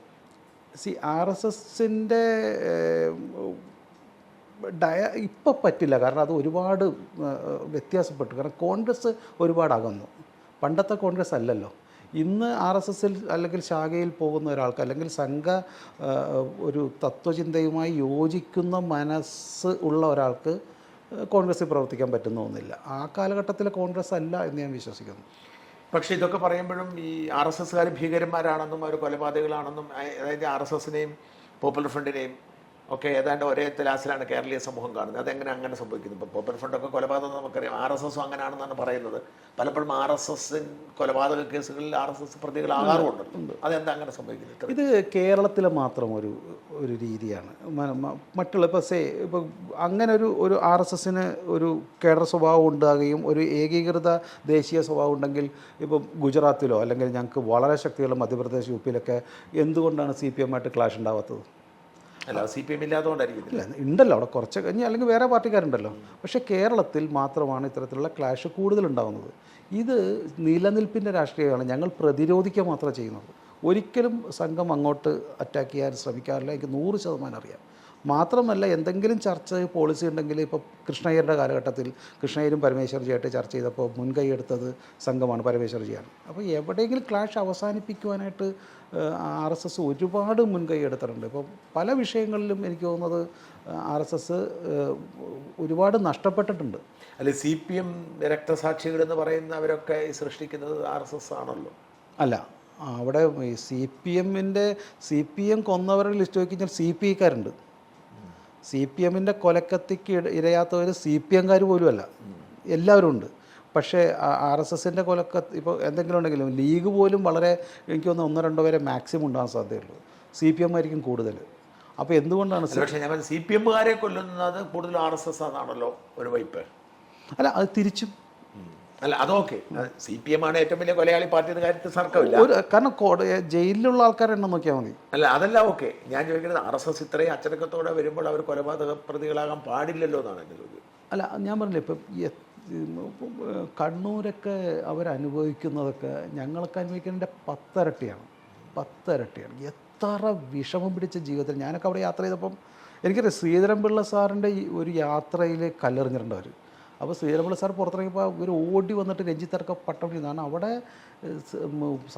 സി ആർ എസ് എസിന്റെ ഡയ ഇപ്പം പറ്റില്ല. കാരണം അത് ഒരുപാട് വ്യത്യാസപ്പെട്ടു. കാരണം കോൺഗ്രസ് ഒരുപാട് അകന്നു പണ്ടത്തെ കോൺഗ്രസ് അല്ലല്ലോ. ഇന്ന് ആർ എസ് എസിൽ അല്ലെങ്കിൽ ശാഖയിൽ പോകുന്ന ഒരാൾക്ക് അല്ലെങ്കിൽ സംഘ ഒരു തത്വചിന്തയുമായി യോജിക്കുന്ന മനസ്സ് ഉള്ള ഒരാൾക്ക് കോൺഗ്രസ്സിൽ പ്രവർത്തിക്കാൻ പറ്റുന്നൊന്നുമില്ല ആ കാലഘട്ടത്തിലെ കോൺഗ്രസ് അല്ല എന്ന് ഞാൻ വിശ്വസിക്കുന്നു.
പക്ഷേ ഇതൊക്കെ പറയുമ്പോഴും ഈ ആർ എസ് എസ്സുകാർ ഭീകരന്മാരാണെന്നും അവർ കൊലപാതകളാണെന്നും അതായത് ആർ എസ് എസിനെയും പോപ്പുലർ ഫ്രണ്ടിനെയും ഒക്കെ ഏതാണ്ട് ഒരേ തലാസിലാണ് കേരളീയ സമൂഹം കാണുന്നത്. അതെങ്ങനെ അങ്ങനെ സംഭവിക്കുന്നു? ഇപ്പോൾ പോപ്പുലർ ഫ്രണ്ടൊക്കെ കൊലപാതകം നമുക്കറിയാം. ആർ എസ് എസും അങ്ങനെയാണെന്നാണ് പറയുന്നത്. പലപ്പോഴും ആർ എസ് എസ് കൊലപാതക കേസുകളിൽ ആർ എസ് എസ് പ്രതികളാകാറുമുണ്ടല്ലോ അതെന്താ അങ്ങനെ സംഭവിക്കുന്നത്
ഇത് കേരളത്തിലെ മാത്രം ഒരു ഒരു രീതിയാണ്. മറ്റുള്ള ഇപ്പോൾ സേ ഇപ്പോൾ അങ്ങനെ ഒരു ഒരു ആർ എസ് എസിന് ഒരു കേഡർ സ്വഭാവം ഉണ്ടാകുകയും ഒരു ഏകീകൃത ദേശീയ സ്വഭാവം ഉണ്ടെങ്കിൽ ഇപ്പോൾ ഗുജറാത്തിലോ അല്ലെങ്കിൽ ഞങ്ങൾക്ക് വളരെ ശക്തിയുള്ള മധ്യപ്രദേശ് യു പിയിലൊക്കെ എന്തുകൊണ്ടാണ് സി പി എമ്മായിട്ട് ക്ലാഷ് ഉണ്ടാവാത്തത്?
അല്ല സി പി എം ഇല്ലാത്തതുകൊണ്ടായിരിക്കും
ഇല്ല ഉണ്ടല്ലോ അവിടെ കുറച്ച് കഴിഞ്ഞ് അല്ലെങ്കിൽ വേറെ പാർട്ടിക്കാരുണ്ടല്ലോ. പക്ഷേ കേരളത്തിൽ മാത്രമാണ് ഇത്തരത്തിലുള്ള ക്ലാഷ് കൂടുതലുണ്ടാകുന്നത് ഇത് നിലനിൽപ്പിന്റെ രാഷ്ട്രീയമാണ്. ഞങ്ങൾ പ്രതിരോധിക്കുക മാത്രമേ ചെയ്യുന്നത് ഒരിക്കലും സംഘം അങ്ങോട്ട് അറ്റാക്ക് ചെയ്യാൻ ശ്രമിക്കാറില്ല. എനിക്ക് നൂറ് ശതമാനം അറിയാം. മാത്രമല്ല എന്തെങ്കിലും ചർച്ച പോളിസി ഉണ്ടെങ്കിൽ ഇപ്പോൾ കൃഷ്ണയ്യരുടെ കാലഘട്ടത്തിൽ കൃഷ്ണയ്യരും പരമേശ്വർജിയായിട്ട് ചർച്ച ചെയ്തപ്പോൾ മുൻകൈ എടുത്തത് സംഘമാണ് പരമേശ്വർജിയാണ്. അപ്പോൾ എവിടെയെങ്കിലും ക്ലാഷ് അവസാനിപ്പിക്കുവാനായിട്ട് ആർ എസ് എസ് ഒരുപാട് മുൻകൈ എടുത്തിട്ടുണ്ട്. ഇപ്പോൾ പല വിഷയങ്ങളിലും എനിക്ക് തോന്നുന്നത് ആർ എസ് എസ് ഒരുപാട് നഷ്ടപ്പെട്ടിട്ടുണ്ട്.
അല്ലെ സി പി എം രക്തസാക്ഷികൾ എന്ന് പറയുന്നവരൊക്കെ സൃഷ്ടിക്കുന്നത് ആർ എസ് എസ് ആണല്ലോ?
അല്ല അവിടെ സി പി എമ്മിന്റെ സി പി എം കൊന്നവരുടെ ലിസ്റ്റ് നോക്കി കഴിഞ്ഞാൽ സി പി ഐക്കാരുണ്ട്. സി പി എമ്മിന്റെ കൊലക്കത്തിക്ക് ഇരയാത്തവർ സി പി എംകാർ പോലുമല്ല. എല്ലാവരും ഉണ്ട്. പക്ഷേ ആർ എസ് എസിന്റെ കൊലക്കത്ത് ഇപ്പോൾ എന്തെങ്കിലും ഉണ്ടെങ്കിലും ലീഗ് പോലും വളരെ എനിക്ക് തോന്നുന്നു ഒന്നോ രണ്ടോ പേരെ മാക്സിമം ഉണ്ടാകാൻ സാധ്യതയുള്ളൂ. സി പി എം ആയിരിക്കും കൂടുതൽ. അപ്പോൾ എന്തുകൊണ്ടാണ്
പക്ഷേ ഞാൻ സി പി എമ്മുകാരെ കൊല്ലുന്നത് കൂടുതലും ആർ എസ് എസ് ആണല്ലോ ഒരു വൈപ്പ്.
അല്ല അത് തിരിച്ചും.
അല്ല അതൊക്കെ സി പി എം ആണ് ഏറ്റവും വലിയ കൊലയാളി പാർട്ടി എന്ന കാര്യത്തിൽ തർക്കമില്ല.
ഒരു കാരണം കോട- ജയിലിലുള്ള ആൾക്കാരെ എണ്ണം നോക്കിയാൽ മതി.
അല്ല അതല്ല ഓക്കെ ഞാൻ ചോദിക്കുന്നത് ആർ എസ് എസ് ഇത്രയും അച്ചടക്കത്തോടെ വരുമ്പോൾ അവർ കൊലപാതക പ്രതികളാകാൻ പാടില്ലല്ലോ എന്നാണ് എന്റെ ചോദ്യം.
അല്ല ഞാൻ പറഞ്ഞില്ലേ ഇപ്പം കണ്ണൂരൊക്കെ അവരനുഭവിക്കുന്നതൊക്കെ ഞങ്ങളൊക്കെ അനുഭവിക്കുന്നതിന്റെ പത്തരട്ടിയാണ്. പത്തരട്ടിയാണ്. എത്ര വിഷമം പിടിച്ച ജീവിതത്തിൽ ഞാനൊക്കെ അവിടെ യാത്ര ചെയ്തപ്പം എനിക്കറിയാം ശ്രീധരൻപിള്ള സാറിന്റെ ഒരു യാത്രയിൽ കല്ലെറിഞ്ഞിട്ടുണ്ട് അവർ അപ്പോൾ ശ്രീരമണ സാർ പുറത്തിറങ്ങിയപ്പോൾ ഇവർ ഓടി വന്നിട്ട് രഞ്ജിത്തർക്ക പട്ടം ഇതാണ് അവിടെ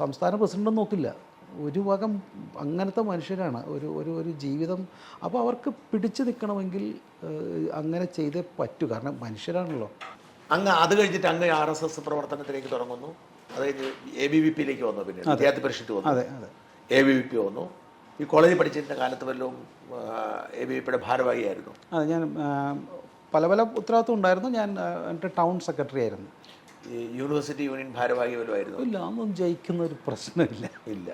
സംസ്ഥാന പ്രസിഡന്റ് നോക്കില്ല. ഒരു വകം അങ്ങനത്തെ മനുഷ്യരാണ്. ഒരു ഒരു ഒരു ജീവിതം. അപ്പോൾ അവർക്ക് പിടിച്ചു നിൽക്കണമെങ്കിൽ അങ്ങനെ ചെയ്തേ പറ്റൂ. കാരണം മനുഷ്യരാണല്ലോ.
അങ്ങ് അത് കഴിഞ്ഞിട്ട് അങ്ങ് ആർ എസ് എസ് പ്രവർത്തനത്തിലേക്ക് തുടങ്ങുന്നു. അത് കഴിഞ്ഞ് എ ബി വി പിയിലേക്ക് വന്നു പിന്നെ വിദ്യാർത്ഥി പരിഷത്ത് വന്നു.
അതെ അതെ.
എ ബി വി പി വന്നു. ഈ കോളേജിൽ പഠിച്ചിരുന്ന കാലത്ത് വല്ലതും എ ബി വി പിയുടെ ഭാരവാഹിയായിരുന്നു?
അതെ ഞാൻ പല പല ഉത്തരവാദിത്വം ഉണ്ടായിരുന്നു. ഞാൻ എന്റെ ടൗൺ സെക്രട്ടറി ആയിരുന്നു.
യൂണിവേഴ്സിറ്റി യൂണിയൻ ഭാരവാഹി വരുമായിരുന്നു
ഇല്ല അതൊന്നും ജയിക്കുന്ന ഒരു പ്രശ്നമില്ല.
ഇല്ല.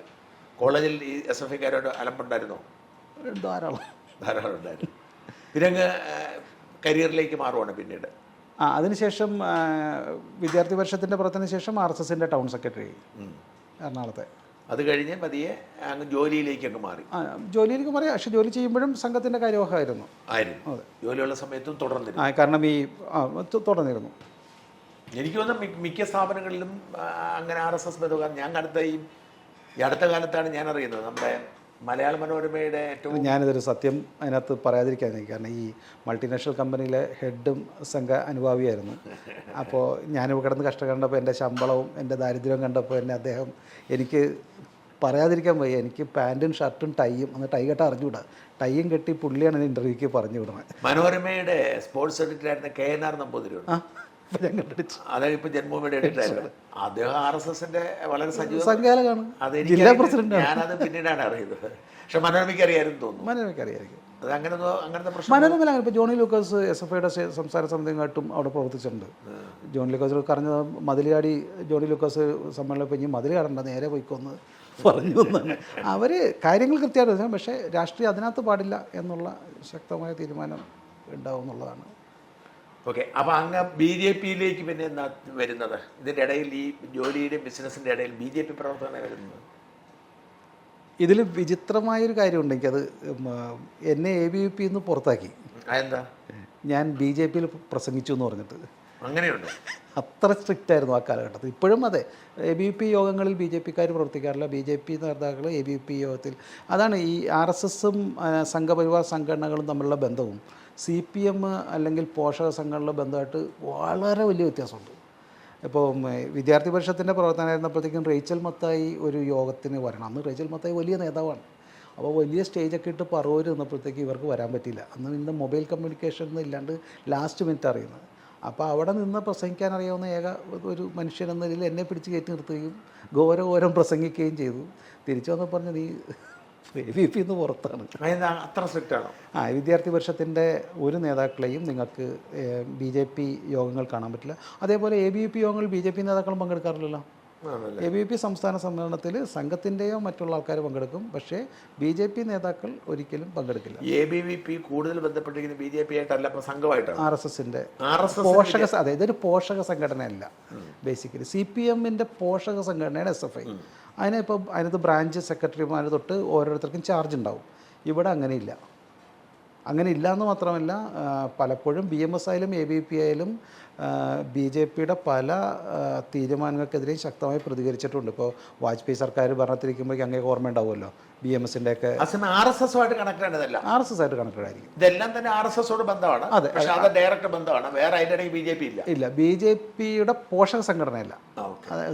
കോളേജിൽ ഈ എസ് എഫ് ഐക്കാരോട് അലമ്പുണ്ടായിരുന്നോ?
ധാരാളം.
ധാരാളം ഉണ്ടായിരുന്നു. പിന്നെ അങ്ങ് കരിയറിലേക്ക് മാറുവാണ് പിന്നീട്.
ആ അതിനുശേഷം വിദ്യാർത്ഥി പരിഷത്തിന്റെ പുറത്തിന് ശേഷം ആർ എസ് എസിന്റെ ടൗൺ സെക്രട്ടറി എറണാകുളത്തെ.
അത് കഴിഞ്ഞ് പതിയെ അങ്ങ് ജോലിയിലേക്കൊക്കെ അങ്ങ് മാറി.
ആ, ജോലിയിലേക്ക് പറയാം പക്ഷെ ജോലി ചെയ്യുമ്പോഴും സംഘത്തിന്റെ കാര്യവാഹമായിരുന്നു.
ആയിരുന്നു. ജോലിയുള്ള സമയത്തും തുടർന്നിരുന്നു.
ആ കാരണം ഈ ആ തു- തുടർന്നിരുന്നു.
എനിക്ക് തോന്നുന്നു മി- മിക്ക സ്ഥാപനങ്ങളിലും ആ, അങ്ങനെ ആർ എസ് എസ് ബന്ധുക്കാർ ഞാൻ അടുത്ത ഈ ഈ അടുത്ത കാലത്താണ് ഞാൻ അറിയുന്നത്. നമ്മുടെ മലയാള മനോരമയുടെ ഏറ്റവും
ഞാനിതൊരു സത്യം അതിനകത്ത് പറയാതിരിക്കാൻ കാരണം ഈ മൾട്ടിനാഷണൽ കമ്പനിയിലെ ഹെഡും സംഘ അനുഭാവിയായിരുന്നു. അപ്പോൾ ഞാൻ കിടന്ന് കഷ്ടം കണ്ടപ്പോൾ എന്റെ ശമ്പളവും എന്റെ ദാരിദ്ര്യവും കണ്ടപ്പോൾ എന്നെ അദ്ദേഹം എനിക്ക് പറയാതിരിക്കാൻ വയ്യ. എനിക്ക് പാന്റും ഷർട്ടും ടൈയും അന്ന് ടൈ കെട്ടാൻ അറിഞ്ഞുകൂടാ ടൈയും കെട്ടി പുള്ളിയാണ് ഇന്റർവ്യൂക്ക് പറഞ്ഞു വിടുന്നത്
മനോരമയുടെ സ്പോർട്സ് എഡിറ്റർ ആയിരുന്ന കെ എൻ ആർ നമ്പൂതിരിയുണ്ട്
ആ ഞാൻ കണ്ടടിച്ചു.
അദ്ദേഹം ഇപ്പൊ ജന്മഭൂമിയുടെ എഡിറ്റർ അദ്ദേഹം ആർ എസ് എസിന്റെ വളരെ സജീവ
സംഘാലകാണ്
അത്
ജില്ലാ
എനിക്ക്
പ്രസിഡന്റ്
ഞാനത് പിന്നീടാണ് അറിയുന്നത്. പക്ഷെ മനോരമയ്ക്ക് തോന്നുന്നു.
മനോരമയ്ക്ക്
അത് അങ്ങനെ അങ്ങനത്തെ പ്രശ്നം
ഇപ്പോൾ ജോണി ലൂക്കസ് എസ് എഫ് ഐയുടെ സംസാര സമിതിയുമായിട്ടും അവിടെ പ്രവർത്തിച്ചിട്ടുണ്ട്. ജോണി ലൂക്കസ് കറഞ്ഞ മതിലാടി ജോണി ലൂക്കസ് സമ്മേളനം ഇപ്പം ഇനി മതിൽ കടണ്ട നേരെ പോയിക്കൊന്ന് പറഞ്ഞു എന്നാണ് അവർ കാര്യങ്ങൾ കൃത്യമായിട്ട് പക്ഷേ രാഷ്ട്രീയം അതിനകത്ത് പാടില്ല എന്നുള്ള ശക്തമായ തീരുമാനം ഉണ്ടാവും എന്നുള്ളതാണ്.
ഓക്കെ അപ്പൊ അങ്ങ് ബി ജെ പിയിലേക്ക് പിന്നെ എന്നാ വരുന്നത്? ഇതിന്റെ ഇടയിൽ ഈ ജോലിയുടെയും ബിസിനസിന്റെ ഇടയിൽ ബി ജെ പി പ്രവർത്തകനെ വരുന്നത്?
ഇതിൽ വിചിത്രമായൊരു കാര്യമുണ്ട് എനിക്കത് ആ, എന്നെ എ ബി വി പി നിന്ന് പുറത്താക്കി.
അതെന്താ?
ഞാൻ ബി ജെ പിയിൽ പ്രസംഗിച്ചു എന്ന് പറഞ്ഞിട്ട്.
അങ്ങനെയുണ്ട്.
അത്ര സ്ട്രിക്റ്റ് ആയിരുന്നു ആ കാലഘട്ടത്തിൽ. ഇപ്പോഴും അതെ. എ ബി പി യോഗങ്ങളിൽ ബി ജെ പിക്കാർ പ്രവർത്തിക്കാറില്ല. ബി ജെ പി നേതാക്കൾ എ ബി പി യോഗത്തിൽ. അതാണ് ഈ ആർ എസ് എസും സംഘപരിവാർ സംഘടനകളും തമ്മിലുള്ള ബന്ധവും. സി പി എം അല്ലെങ്കിൽ പോഷക സംഘടനകളുടെ ബന്ധമായിട്ട് വളരെ വലിയ വ്യത്യാസമുണ്ട്. ഇപ്പോൾ വിദ്യാർത്ഥി പരിഷത്തിന്റെ പ്രവർത്തനമായിരുന്നപ്പോഴത്തേക്കും റേച്ചൽ മത്തായി ഒരു യോഗത്തിന് വരണം. അന്ന് റേച്ചൽ മത്തായി വലിയ നേതാവാണ്. അപ്പോൾ വലിയ സ്റ്റേജൊക്കെ ഇട്ട് പറവൂർ നിന്നപ്പോഴത്തേക്ക് ഇവർക്ക് വരാൻ പറ്റില്ല അന്ന് ഇന്ന് മൊബൈൽ കമ്മ്യൂണിക്കേഷൻ ഒന്നും ഇല്ലാണ്ട് ലാസ്റ്റ് മിനിറ്റ് അറിയുന്നത്. അപ്പോൾ അവിടെ നിന്ന് പ്രസംഗിക്കാൻ അറിയാവുന്ന ഏക ഒരു മനുഷ്യനെന്ന നിലയിൽ എന്നെ പിടിച്ച് കയറ്റി നിർത്തുകയും ഘോരഘോരം പ്രസംഗിക്കുകയും ചെയ്തു. തിരിച്ചു വന്നപ്പോൾ പറഞ്ഞു നീ എ ബി പി നിന്ന് പുറത്താണ്
അത്ര സ്ട്രിക്റ്റ് ആണോ?
ആ വിദ്യാർത്ഥി പരിഷത്തിന്റെ ഒരു നേതാക്കളെയും നിങ്ങൾക്ക് ബി ജെ പി യോഗങ്ങൾ കാണാൻ പറ്റില്ല. അതേപോലെ എ ബി പി യോഗങ്ങൾ ബി ജെ പി നേതാക്കളും പങ്കെടുക്കാറില്ലല്ലോ. എ ബി പി സംസ്ഥാന സമ്മേളനത്തിൽ സംഘത്തിന്റെയോ മറ്റുള്ള ആൾക്കാർ പങ്കെടുക്കും. പക്ഷേ ബി ജെ പി നേതാക്കൾ ഒരിക്കലും പങ്കെടുക്കില്ല.
എ ബി വി പി കൂടുതൽ ബന്ധപ്പെട്ടിരിക്കുന്ന ബി ജെ പി ആയിട്ടല്ല സംഘമായിട്ട് സംഘമായിട്ടാണ്?
ആർ എസ്
എസിന്റെ
പോഷക അതെ ഇതൊരു പോഷക സംഘടനയല്ല ബേസിക്കലി. സി പി എമ്മിന്റെ പോഷക സംഘടനയാണ് എസ് എഫ് ഐ. അതിനിപ്പോൾ അതിനകത്ത് ബ്രാഞ്ച് സെക്രട്ടറിമാർ തൊട്ട് ഓരോരുത്തർക്കും ചാർജ് ഉണ്ടാവും. ഇവിടെ അങ്ങനെയില്ല. അങ്ങനെ ഇല്ല എന്ന് മാത്രമല്ല പലപ്പോഴും ബി എം എസ് ആയാലും എ ബി പി ആയാലും ബി ജെ പിയുടെ പല തീരുമാനങ്ങൾക്കെതിരെയും ശക്തമായി പ്രതികരിച്ചിട്ടുണ്ട്. ഇപ്പോൾ വാജ്പേയി സർക്കാർ ഭരണത്തിരിക്കുമ്പോഴേക്കും അങ്ങേക്ക് ഓർമ്മ ഉണ്ടാവുമല്ലോ ബി എം എസിന്റെ ഒക്കെ
ആർ എസ് എസുമായിട്ട് കണക്ട് ആണതല്ല
ആർ എസ് എസ് ആയിട്ട് കണക്റ്റഡ് ആയിരിക്കും.
ഇതെല്ലാം തന്നെ ആർ എസ് എസോട് ബന്ധമാണ്.
അതെ,
അത് ഡയറക്റ്റ് ബന്ധമാണ്. വേറെ അതിന്റെ ബി ജെ പി ഇല്ല.
ഇല്ല ബി ജെ പിയുടെ പോഷക സംഘടനയല്ല.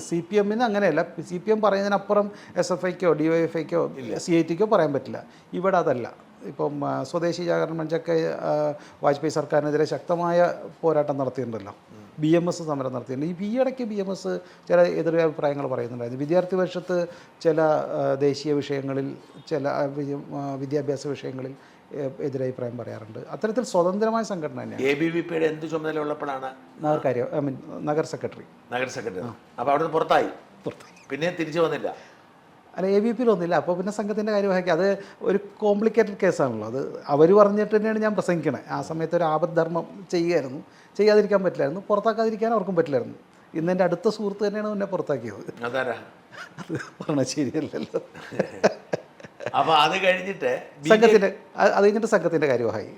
സി പി എമ്മിന് അങ്ങനെയല്ല. സി പി എം പറയുന്നതിനപ്പുറം എസ് എഫ് ഐക്കോ ഡി വൈ എഫ് ഐക്കോ സി ഐ ടിക്കോ പറയാൻ പറ്റില്ല. ഇവിടെ അതല്ല. ഇപ്പം സ്വദേശി ജാഗരൺ മഞ്ചൊക്കെ വാജ്പേയി സർക്കാരിനെതിരെ ശക്തമായ പോരാട്ടം നടത്തിയിട്ടുണ്ടല്ലോ. ബി എം എസ് സമരം നടത്തിയിട്ടുണ്ട്. ഈ ഈയിടയ്ക്ക് ബി എം എസ് ചില എതിരഭിപ്രായങ്ങൾ പറയുന്നുണ്ടായിരുന്നു. വിദ്യാർത്ഥി വർഷത്ത് ചില ദേശീയ വിഷയങ്ങളിൽ ചില വിദ്യാഭ്യാസ വിഷയങ്ങളിൽ എതിരഭിപ്രായം പറയാറുണ്ട്. അത്തരത്തിൽ സ്വതന്ത്രമായ സംഘടന തന്നെയാണ്.
എ ബി വി പിയുടെ എന്ത് ചുമതല ഉള്ളപ്പോഴാണ്?
നഗർ കാര്യം ഐ മീൻ നഗർ സെക്രട്ടറി.
നഗർ സെക്രട്ടറി. അപ്പോൾ അവിടെ നിന്ന് പുറത്തായി? പുറത്തായി. പിന്നെ തിരിച്ചു വന്നില്ല?
അല്ല എ ബി പിയിൽ ഒന്നുമില്ല. അപ്പോൾ പിന്നെ സംഘത്തിന്റെ കാര്യമാക്കി അത് ഒരു കോംപ്ലിക്കേറ്റഡ് കേസാണല്ലോ അത് അവർ പറഞ്ഞിട്ട് തന്നെയാണ് ഞാൻ പ്രസംഗിക്കണേ. ആ സമയത്ത് ഒരു ആപദ്ധർമ്മം ചെയ്യുമായിരുന്നു ചെയ്യാതിരിക്കാൻ പറ്റില്ലായിരുന്നു. പുറത്താക്കാതിരിക്കാൻ അവർക്കും പറ്റില്ലായിരുന്നു. ഇന്ന് എന്റെ അടുത്ത സുഹൃത്ത് തന്നെയാണ് എന്നെ പുറത്താക്കിയത്.
അതാരാ?
അത് പറഞ്ഞാൽ ശരിയല്ലല്ലോ.
അപ്പൊ അത് കഴിഞ്ഞിട്ട് സംഘത്തിന്റെ
സംഘത്തിന്റെ അത് കഴിഞ്ഞിട്ട് സംഘത്തിന്റെ കാര്യമായി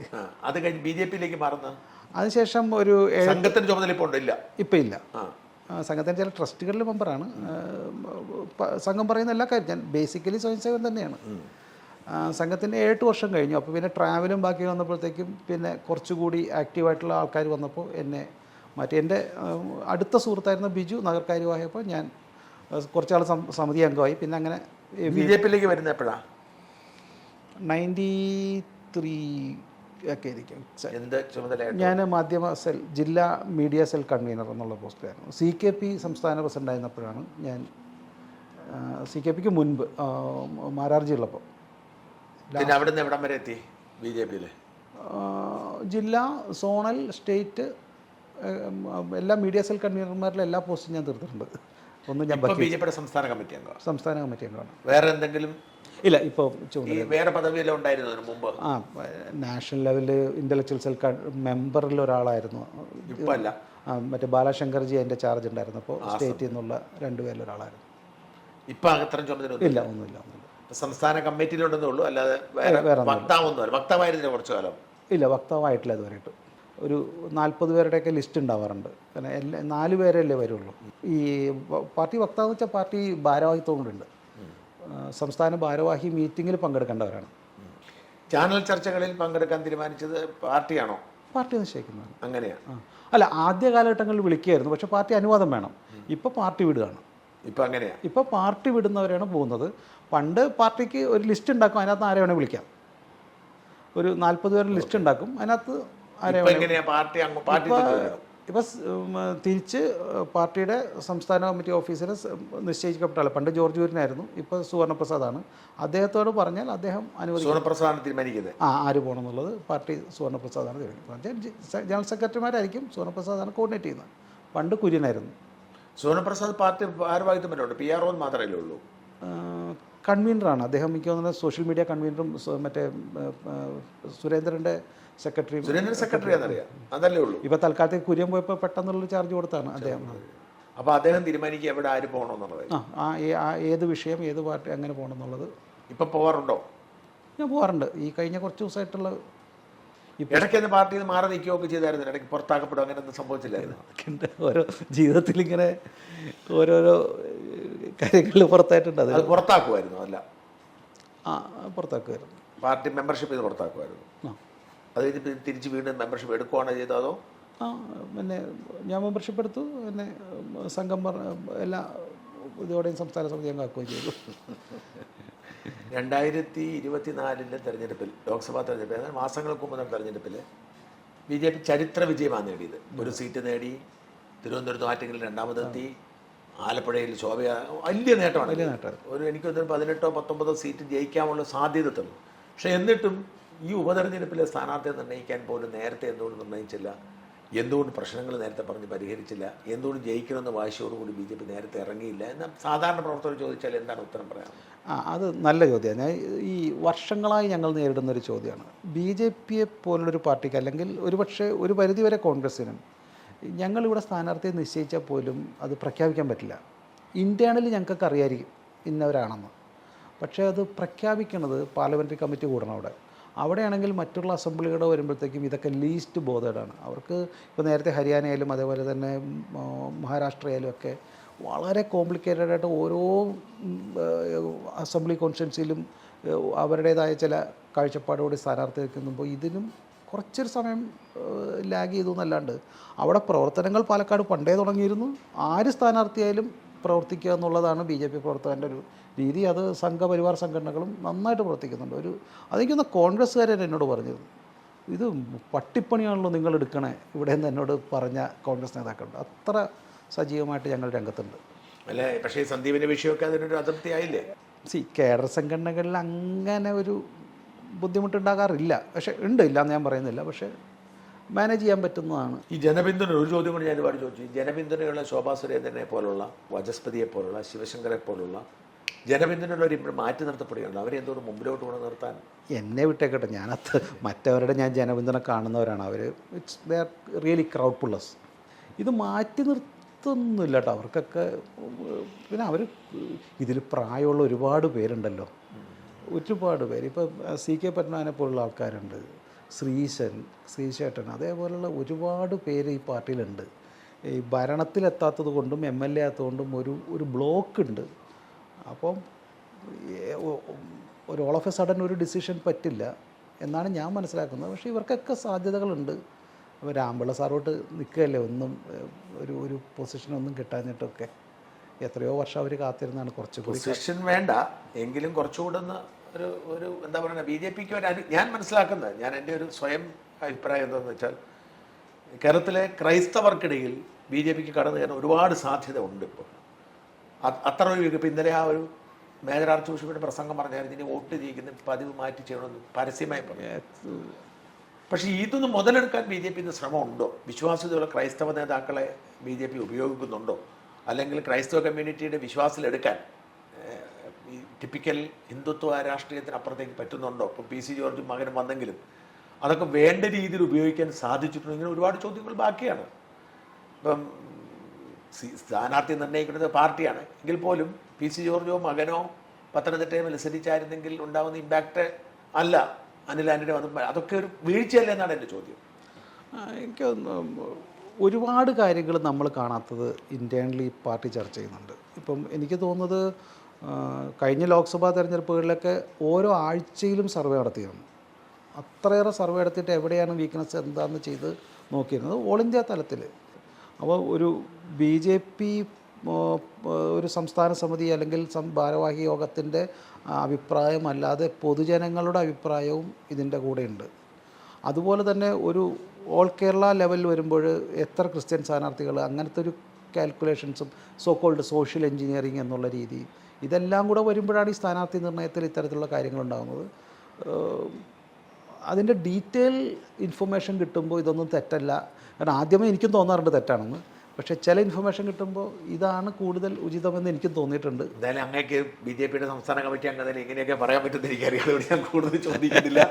അത് കഴിഞ്ഞ് ബി ജെ പിയിലേക്ക് മാറുന്ന?
അതിനുശേഷം ഒരു ഏ-
ചുമതല ഇപ്പോൾ ഇല്ല.
ഇപ്പം ഇല്ല. സംഘത്തിന്റെ ചില ട്രസ്റ്റുകളിൽ മെമ്പറാണ്. സംഘം പറയുന്ന എല്ലാ കാര്യം. ഞാൻ ബേസിക്കലി സ്വയംസേവൻ തന്നെയാണ്. സംഘത്തിന്റെ ഏഴ് വർഷം കഴിഞ്ഞു. അപ്പോൾ പിന്നെ ട്രാവലും ബാക്കി വന്നപ്പോഴത്തേക്കും പിന്നെ കുറച്ചുകൂടി ആക്റ്റീവായിട്ടുള്ള ആൾക്കാർ വന്നപ്പോൾ എന്നെ മറ്റേ. എന്റെ അടുത്ത സുഹൃത്തായിരുന്ന ബിജു നഗർക്കാര്യമായപ്പോൾ ഞാൻ കുറച്ചാൾ സം- സമിതി അംഗമായി. പിന്നെ അങ്ങനെ
ബി ജെ പിയിലേക്ക് വരുന്ന എപ്പോഴാണ്
നയന്റി ത്രീ ഒക്കെ
ചുമതലയായിട്ട്?
ഞാൻ മാധ്യമ സെൽ ജില്ലാ മീഡിയ സെൽ കൺവീനർ എന്നുള്ള പോസ്റ്റിലായിരുന്നു സി കെ പി സംസ്ഥാന പ്രസിഡന്റ് ആയിരുന്നപ്പോഴാണ് ഞാൻ സി കെ പിക്ക് മുൻപ് മാരാർജി ഉള്ളപ്പോൾ.
പിന്നെ അവിടെ നിന്ന് എവിടം വരെ എത്തി ബി ജെ പിയിൽ
ആ, സോണൽ സ്റ്റേറ്റ് എല്ലാ മീഡിയ സെൽ കൺവീനർമാരിലെ എല്ലാ പോസ്റ്റും ഞാൻ തീർത്തിട്ടുണ്ട്. ഒന്നും ഞാൻ
ബി ജെ പിയുടെ സംസ്ഥാന കമ്മിറ്റി അംഗമാണ്
സംസ്ഥാന കമ്മിറ്റി അംഗമാണ്
വേറെ എന്തെങ്കിലും?
ഇല്ല ഇപ്പോൾ
വേറെ പദവിയെല്ലാം ഉണ്ടായിരുന്നു അതിന് മുമ്പ്?
ആ നാഷണൽ ലെവലിൽ ഇന്റലക്ച്വൽ സെൽ മെമ്പറിൽ ഒരാളായിരുന്നു.
ഇപ്പൊ അല്ല
ആ, മറ്റേ ബാലശങ്കർജി അതിന്റെ ചാർജ് ഉണ്ടായിരുന്നു. അപ്പോൾ സ്റ്റേറ്റിൽ നിന്നുള്ള രണ്ടുപേരിൽ ഒരാളായിരുന്നു.
ഇപ്പം അത്രയും ചുമതല
ഇല്ല ഒന്നുമില്ല ഒന്നുമില്ല.
സംസ്ഥാന കമ്മിറ്റിയിലുണ്ടെന്നേ ഉള്ളൂ. അല്ലാതെ വേറെ
വേറെ
വക്താവൊന്നുമല്ല. വക്താവായിരുന്നില്ല കുറച്ചു കാലം?
ഇല്ല വക്താവായിട്ടില്ല ഇതുവരെയായിട്ട്. ഒരു നാൽപ്പത് പേരുടെയൊക്കെ ലിസ്റ്റ് ഉണ്ടാവാറുണ്ട്. കാരണം എല്ലാ നാല് പേരല്ലേ വരുള്ളൂ. ഈ പാർട്ടി വക്താവ് വെച്ചാൽ പാർട്ടി ഭാരവാഹിത്വം കൊണ്ടുണ്ട് സംസ്ഥാന ഭാരവാഹി മീറ്റിങ്ങിൽ പങ്കെടുക്കേണ്ടവരാണ്.
ചാനൽ ചർച്ചകളിൽ പങ്കെടുക്കാൻ തീരുമാനിച്ചത് പാർട്ടിയാണോ?
പാർട്ടി നിശ്ചയിക്കുന്നതാണ്. അങ്ങനെയാണ് അല്ല ആദ്യ കാലഘട്ടങ്ങളിൽ വിളിക്കുകയായിരുന്നു. പക്ഷേ പാർട്ടി അനുവാദം വേണം. ഇപ്പോൾ പാർട്ടി വിടുകയാണ്.
ഇപ്പൊ അങ്ങനെയാണ്
ഇപ്പോൾ പാർട്ടി വിടുന്നവരാണ് പോകുന്നത്. പണ്ട് പാർട്ടിക്ക് ഒരു ലിസ്റ്റ് ഉണ്ടാക്കും. അതിനകത്ത് ആരെ വേണേൽ വിളിക്കാം. ഒരു നാൽപ്പത് പേരുടെ ലിസ്റ്റ് ഉണ്ടാക്കും. അതിനകത്ത്
ഇപ്പൊ
ഇപ്പം തിരിച്ച് പാർട്ടിയുടെ സംസ്ഥാന കമ്മിറ്റി ഓഫീസിൽ നിശ്ചയിക്കപ്പെട്ട ആൾ പണ്ട് ജോർജ് ഊരിനായിരുന്നു ഇപ്പോൾ സുവർണപ്രസാദാണ് അദ്ദേഹത്തോട് പറഞ്ഞാൽ അദ്ദേഹം അനുവദിക്കും.
സോനപ്രസാദാണ് തീരുമാനിക്കുന്നത്.
ആ ആര് പോകണം എന്നുള്ളത് പാർട്ടി സുവർണപ്രസാദാണ് തീരുമാനിക്കുന്നത്. ജനറൽ സെക്രട്ടറിമാരായിരിക്കും സുവർണപ്രസാദാണ് കോർഡിനേറ്റ് ചെയ്യുന്നത്. പണ്ട് കുര്യനായിരുന്നു.
സുവർണപ്രസാദ് പാർട്ടി ഭാരവാഹിത്വം ഉണ്ട്. പി ആർ ഒ മാത്രമല്ലേ ഉള്ളൂ?
കൺവീനറാണ്. അദ്ദേഹം എനിക്ക് തോന്നുന്നത് സോഷ്യൽ മീഡിയ കൺവീനറും മറ്റേ സുരേന്ദ്രന്റെ സെക്രട്ടറി.
സുരേന്ദ്രൻ സെക്രട്ടറി അതല്ലേ ഉള്ളൂ.
ഇപ്പോൾ തൽക്കാലത്തേക്ക് കുര്യൻ പോയപ്പോൾ പെട്ടെന്നുള്ള ചാർജ് കൊടുത്താണ് അദ്ദേഹം.
അപ്പോൾ അദ്ദേഹം തീരുമാനിക്കുക എവിടെ ആര് പോകണമെന്നുള്ളത്.
ആ ഏത് വിഷയം ഏത് പാർട്ടി അങ്ങനെ പോകണമെന്നുള്ളത്.
ഇപ്പം പോകാറുണ്ടോ പോവാറുണ്ടോ?
ഞാൻ പോകാറുണ്ട് ഈ കഴിഞ്ഞ കുറച്ച് ദിവസമായിട്ടുള്ള
ഇടയ്ക്ക് എന്ന പാർട്ടിയിൽ നിന്ന് മാറി നിൽക്കുകയൊക്കെ ചെയ്തായിരുന്നു. ഇടയ്ക്ക് പുറത്താക്കപ്പെടും അങ്ങനെ ഒന്നും സംഭവിച്ചില്ലായിരുന്നു.
ഓരോ ജീവിതത്തിൽ ഇങ്ങനെ ഓരോരോ കാര്യങ്ങളിൽ പുറത്തായിട്ടുണ്ട് അത്.
പുറത്താക്കുമായിരുന്നു അല്ല.
ആ പുറത്താക്കുമായിരുന്നു.
പാർട്ടി മെമ്പർഷിപ്പ് ഇത് പുറത്താക്കുമായിരുന്നു. അത് കഴിഞ്ഞ് തിരിച്ച് വീണ്ടും മെമ്പർഷിപ്പ് എടുക്കുകയാണോ ചെയ്തത് അതോ?
ആ പിന്നെ ഞാൻ മെമ്പർഷിപ്പ് എടുത്തു പിന്നെ സംഘം പറ- എല്ലാ ഇതോടെയും സംസ്ഥാന സമിതി അംഗമാക്കുകയും ചെയ്തു.
രണ്ടായിരത്തി ഇരുപത്തിനാലിലെ തെരഞ്ഞെടുപ്പിൽ ലോക്സഭാ തെരഞ്ഞെടുപ്പിൽ അതായത് മാസങ്ങൾക്ക് മുമ്പ് നടന്ന തെരഞ്ഞെടുപ്പിൽ ബി ജെ പി ചരിത്ര വിജയമാണ് നേടിയത്. ഒരു സീറ്റ് നേടി തിരുവനന്തപുരത്ത് ആറ്റെങ്കിലും രണ്ടാമതെത്തി ആലപ്പുഴയിൽ ശോഭയ വലിയ നേട്ടമാണ്.
വലിയ നേട്ടമാണ്.
ഒരു എനിക്ക് പതിനെട്ടോ പത്തൊമ്പതോ സീറ്റ് ജയിക്കാനുള്ള സാധ്യത തെളിഞ്ഞു പക്ഷേ എന്നിട്ടും ഈ ഉപതെരഞ്ഞെടുപ്പിലെ സ്ഥാനാർത്ഥിയെ നിർണയിക്കാൻ പോലും നേരത്തെ എന്തുകൊണ്ട് നിർണയിച്ചില്ല? എന്തുകൊണ്ട് പ്രശ്നങ്ങൾ നേരത്തെ പറഞ്ഞ് പരിഹരിച്ചില്ല? എന്തുകൊണ്ട് ജയിക്കണമെന്ന് വാശിയോടുകൂടി ബി ജെ പി നേരത്തെ ഇറങ്ങിയില്ല? എന്ന് സാധാരണ പ്രവർത്തകർ ചോദിച്ചാൽ എന്താണ് ഉത്തരം പറയാം
ആ അത് നല്ല ചോദ്യമാണ്. ഞാൻ ഈ വർഷങ്ങളായി ഞങ്ങൾ നേരിടുന്ന ഒരു ചോദ്യമാണ്. ബി ജെ പിയെ പോലുള്ളൊരു പാർട്ടിക്ക് അല്ലെങ്കിൽ ഒരുപക്ഷെ ഒരു പരിധിവരെ കോൺഗ്രസ്സിനും ഞങ്ങളിവിടെ സ്ഥാനാർത്ഥിയെ നിശ്ചയിച്ചാൽ പോലും അത് പ്രഖ്യാപിക്കാൻ പറ്റില്ല. ഇന്റേണലി ഞങ്ങൾക്കൊക്കെ അറിയായിരിക്കും ഇന്നവരാണെന്ന്. പക്ഷേ അത് പ്രഖ്യാപിക്കുന്നത് പാർലമെന്ററി കമ്മിറ്റി കൂടണം അവിടെ. അവിടെയാണെങ്കിൽ മറ്റുള്ള അസംബ്ലികളുടെ വരുമ്പോഴത്തേക്കും ഇതൊക്കെ ലീസ്റ്റ് ബോധേഡാണ് അവർക്ക് ഇപ്പോൾ നേരത്തെ ഹരിയാനയായാലും അതേപോലെ തന്നെ മഹാരാഷ്ട്രയായാലും ഒക്കെ വളരെ കോംപ്ലിക്കേറ്റഡ് ആയിട്ട് ഓരോ അസംബ്ലി കോൺസ്റ്റിറ്റ്യൻസിയിലും അവരുടേതായ ചില കാഴ്ചപ്പാടോടെ സ്ഥാനാർത്ഥി നിൽക്കുമ്പോൾ ഇതിനും കുറച്ചൊരു സമയം ലാഗ് ചെയ്തു എന്നല്ലാണ്ട്. അവിടെ പ്രവർത്തനങ്ങൾ പാലക്കാട് പണ്ടേ തുടങ്ങിയിരുന്നു. ആര് സ്ഥാനാർത്ഥിയായാലും പ്രവർത്തിക്കുക എന്നുള്ളതാണ് ബി ജെ പി പ്രവർത്തകന്റെ ഒരു രീതി. അത് സംഘപരിവാർ സംഘടനകളും നന്നായിട്ട് പ്രവർത്തിക്കുന്നുണ്ട്. ഒരു അതെനിക്കൊന്ന് കോൺഗ്രസ്സുകാരൻ എന്നോട് പറഞ്ഞത് ഇത് പട്ടിപ്പണിയാണല്ലോ നിങ്ങൾ എടുക്കണേ ഇവിടെ നിന്ന് എന്നോട് പറഞ്ഞ കോൺഗ്രസ് നേതാക്കളുണ്ട്. അത്ര സജീവമായിട്ട് ഞങ്ങൾ രംഗത്തുണ്ട്.
അല്ലേ? പക്ഷേ സന്ദീപിന്റെ വിഷയമൊക്കെ അതിനൊരു അതൃപ്തി ആയില്ലേ
സി കേഡർ സംഘടനകളിൽ അങ്ങനെ ഒരു ബുദ്ധിമുട്ടുണ്ടാകാറില്ല. പക്ഷേ ഉണ്ട് ഇല്ല എന്ന് ഞാൻ പറയുന്നില്ല. പക്ഷേ മാനേജ് ചെയ്യാൻ പറ്റുന്നതാണ്.
ഈ ജനപിന്തുണ ഒരു ചോദ്യം കൂടി ഞാൻ ഒരുപാട് ചോദിച്ചു. ജനപിന്തുണയുള്ള ശോഭാ സുരേന്ദ്രനെ പോലുള്ള വചസ്പതിയെ പോലുള്ള ശിവശങ്കരെ പോലുള്ള ജനപിന്തുണയുള്ളവർ ഇപ്പോൾ മാറ്റി നിർത്തപ്പെടുകയാണ്. അവരെ എന്തോ മുമ്പിലോട്ട് കൊണ്ട് നിർത്താൻ?
എന്നെ വിട്ടേക്കട്ടെ. ഞാനത് മറ്റവരുടെ ഞാൻ ജനപിന്തുണ കാണുന്നവരാണ് അവർ it's they are really crowd pullers ഇത് മാറ്റി നിർത്തുന്നില്ല കേട്ടോ. അവർക്കൊക്കെ പിന്നെ അവർ ഇതിൽ പ്രായമുള്ള ഒരുപാട് പേരുണ്ടല്ലോ. ഒരുപാട് പേര്. ഇപ്പോൾ സി കെ പത്മനാഭനെ പോലുള്ള ആൾക്കാരുണ്ട്. ശ്രീശൻ ശ്രീശേട്ടൻ അതേപോലെയുള്ള ഒരുപാട് പേര് ഈ പാർട്ടിയിലുണ്ട്. ഈ ഭരണത്തിലെത്താത്തത് കൊണ്ടും എം എൽ എ ആത്തതുകൊണ്ടും ഒരു ഒരു ബ്ലോക്ക് ഉണ്ട് അപ്പം ഒരു ഓൾ ഓഫ് എ സഡൻ ഒരു ഡിസിഷൻ പറ്റില്ല എന്നാണ് ഞാൻ മനസ്സിലാക്കുന്നത്. പക്ഷേ ഇവർക്കൊക്കെ സാധ്യതകളുണ്ട്. അപ്പോൾ രാമ്പിള്ള സാറോട്ട് നിൽക്കുകയല്ലേ ഒന്നും ഒരു ഒരു പൊസിഷനൊന്നും കിട്ടാഞ്ഞിട്ടൊക്കെ. എത്രയോ വർഷം അവർ കാത്തിരുന്നാണ് കുറച്ച്
പൊസിഷൻ വേണ്ട. എങ്കിലും കുറച്ചുകൂടെ ഒന്ന് ഒരു ഒരു എന്താ പറയുക ബി ജെ പിക്ക് ഒരു ഞാൻ മനസ്സിലാക്കുന്നത് ഞാൻ എന്റെ ഒരു സ്വയം അഭിപ്രായം എന്താണെന്ന് വെച്ചാൽ കേരളത്തിലെ ക്രൈസ്തവർക്കിടയിൽ ബി ജെ പിക്ക് കടന്നു കയറാൻ ഒരുപാട് സാധ്യത ഉണ്ട് ഇപ്പോൾ. അത് അത്ര ഒരു ഇപ്പം ഇന്നലെ ആ ഒരു മേജർ ആർച്ച് ബിഷപ്പിന്റെ പ്രസംഗം പറഞ്ഞായിരുന്നു ഇനി വോട്ട് ചെയ്യിക്കുന്ന പതിവ് മാറ്റി ചെയ്യണമെന്ന് പരസ്യമായി പറഞ്ഞു. പക്ഷേ ഇതൊന്ന് മുതലെടുക്കാൻ ബി ജെ പിന്ന് ശ്രമമുണ്ടോ? വിശ്വാസ്യതയുള്ള ക്രൈസ്തവ നേതാക്കളെ ബി ജെ പി ഉപയോഗിക്കുന്നുണ്ടോ? അല്ലെങ്കിൽ ക്രൈസ്തവ കമ്മ്യൂണിറ്റിയുടെ വിശ്വാസത്തിലെടുക്കാൻ ടിപ്പിക്കൽ ഹിന്ദുത്വ രാഷ്ട്രീയത്തിനപ്പുറത്തേക്ക് പറ്റുന്നുണ്ടോ? ഇപ്പോൾ പി സി ജോർജും മകനും വന്നെങ്കിലും അതൊക്കെ വേണ്ട രീതിയിൽ ഉപയോഗിക്കാൻ സാധിച്ചിട്ടുണ്ടോ? ഒരുപാട് ചോദ്യങ്ങൾ ബാക്കിയാണ്. ഇപ്പം സ്ഥാനാർത്ഥി നിർണയിക്കുന്നത് പാർട്ടിയാണ്. എങ്കിൽ പോലും പി സി ജോർജോ മകനോ പത്തനംതിട്ടയോ മത്സരിച്ചായിരുന്നെങ്കിൽ ഉണ്ടാകുന്ന ഇമ്പാക്റ്റ് അല്ല. ആന്റണി വന്ന് അതൊക്കെ ഒരു വീഴ്ചയല്ല എന്നാണ് എന്റെ ചോദ്യം.
എനിക്ക് ഒരുപാട് കാര്യങ്ങൾ നമ്മൾ കാണാത്തത് ഇന്റേണലി പാർട്ടി ചർച്ച ചെയ്യുന്നുണ്ട്. ഇപ്പം എനിക്ക് തോന്നുന്നത് കഴിഞ്ഞ ലോക്സഭാ തെരഞ്ഞെടുപ്പുകളിലൊക്കെ ഓരോ ആഴ്ചയിലും സർവേ നടത്തിയിരുന്നു. അത്രയേറെ സർവേ എടുത്തിട്ട് എവിടെയാണ് വീക്ക്നെസ് എന്താണെന്ന് ചെയ്ത് നോക്കിയിരുന്നത്. ഓൾ ഇന്ത്യ തലത്തിൽ അപ്പോൾ ഒരു ബി ജെ പി ഒരു സംസ്ഥാന സമിതി അല്ലെങ്കിൽ ഭാരവാഹി യോഗത്തിന്റെ അഭിപ്രായമല്ലാതെ പൊതുജനങ്ങളുടെ അഭിപ്രായവും ഇതിന്റെ കൂടെയുണ്ട്. അതുപോലെ തന്നെ ഒരു ഓൾ കേരള ലെവലിൽ വരുമ്പോൾ എത്ര ക്രിസ്ത്യൻ സ്ഥാനാർത്ഥികൾ അങ്ങനത്തെ ഒരു കാൽക്കുലേഷൻസും സോ കോൾഡ് സോഷ്യൽ എഞ്ചിനീയറിംഗ് എന്നുള്ള രീതി ഇതെല്ലാം കൂടെ വരുമ്പോഴാണ് ഈ സ്ഥാനാർത്ഥി നിർണയത്തിൽ ഇത്തരത്തിലുള്ള ഏഹ് അതിന്റെ ഡീറ്റെയിൽ ഇൻഫർമേഷൻ കിട്ടുമ്പോൾ ഇതൊന്നും തെറ്റല്ല. കാരണം ആദ്യമേ എനിക്കും തോന്നാറുണ്ട് തെറ്റാണെന്ന്. പക്ഷേ ചില ഇൻഫർമേഷൻ കിട്ടുമ്പോൾ ഇതാണ് കൂടുതൽ ഉചിതമെന്ന് എനിക്കും തോന്നിയിട്ടുണ്ട്.
എന്തായാലും അങ്ങേക്ക് ബി ജെ പിയുടെ സംസ്ഥാന കമ്മിറ്റി അംഗത്തിൽ ഇങ്ങനെയൊക്കെ പറയാൻ പറ്റുന്ന എനിക്കറിയാം. ഞാൻ കൂടുതൽ ചോദിക്കുന്നില്ല.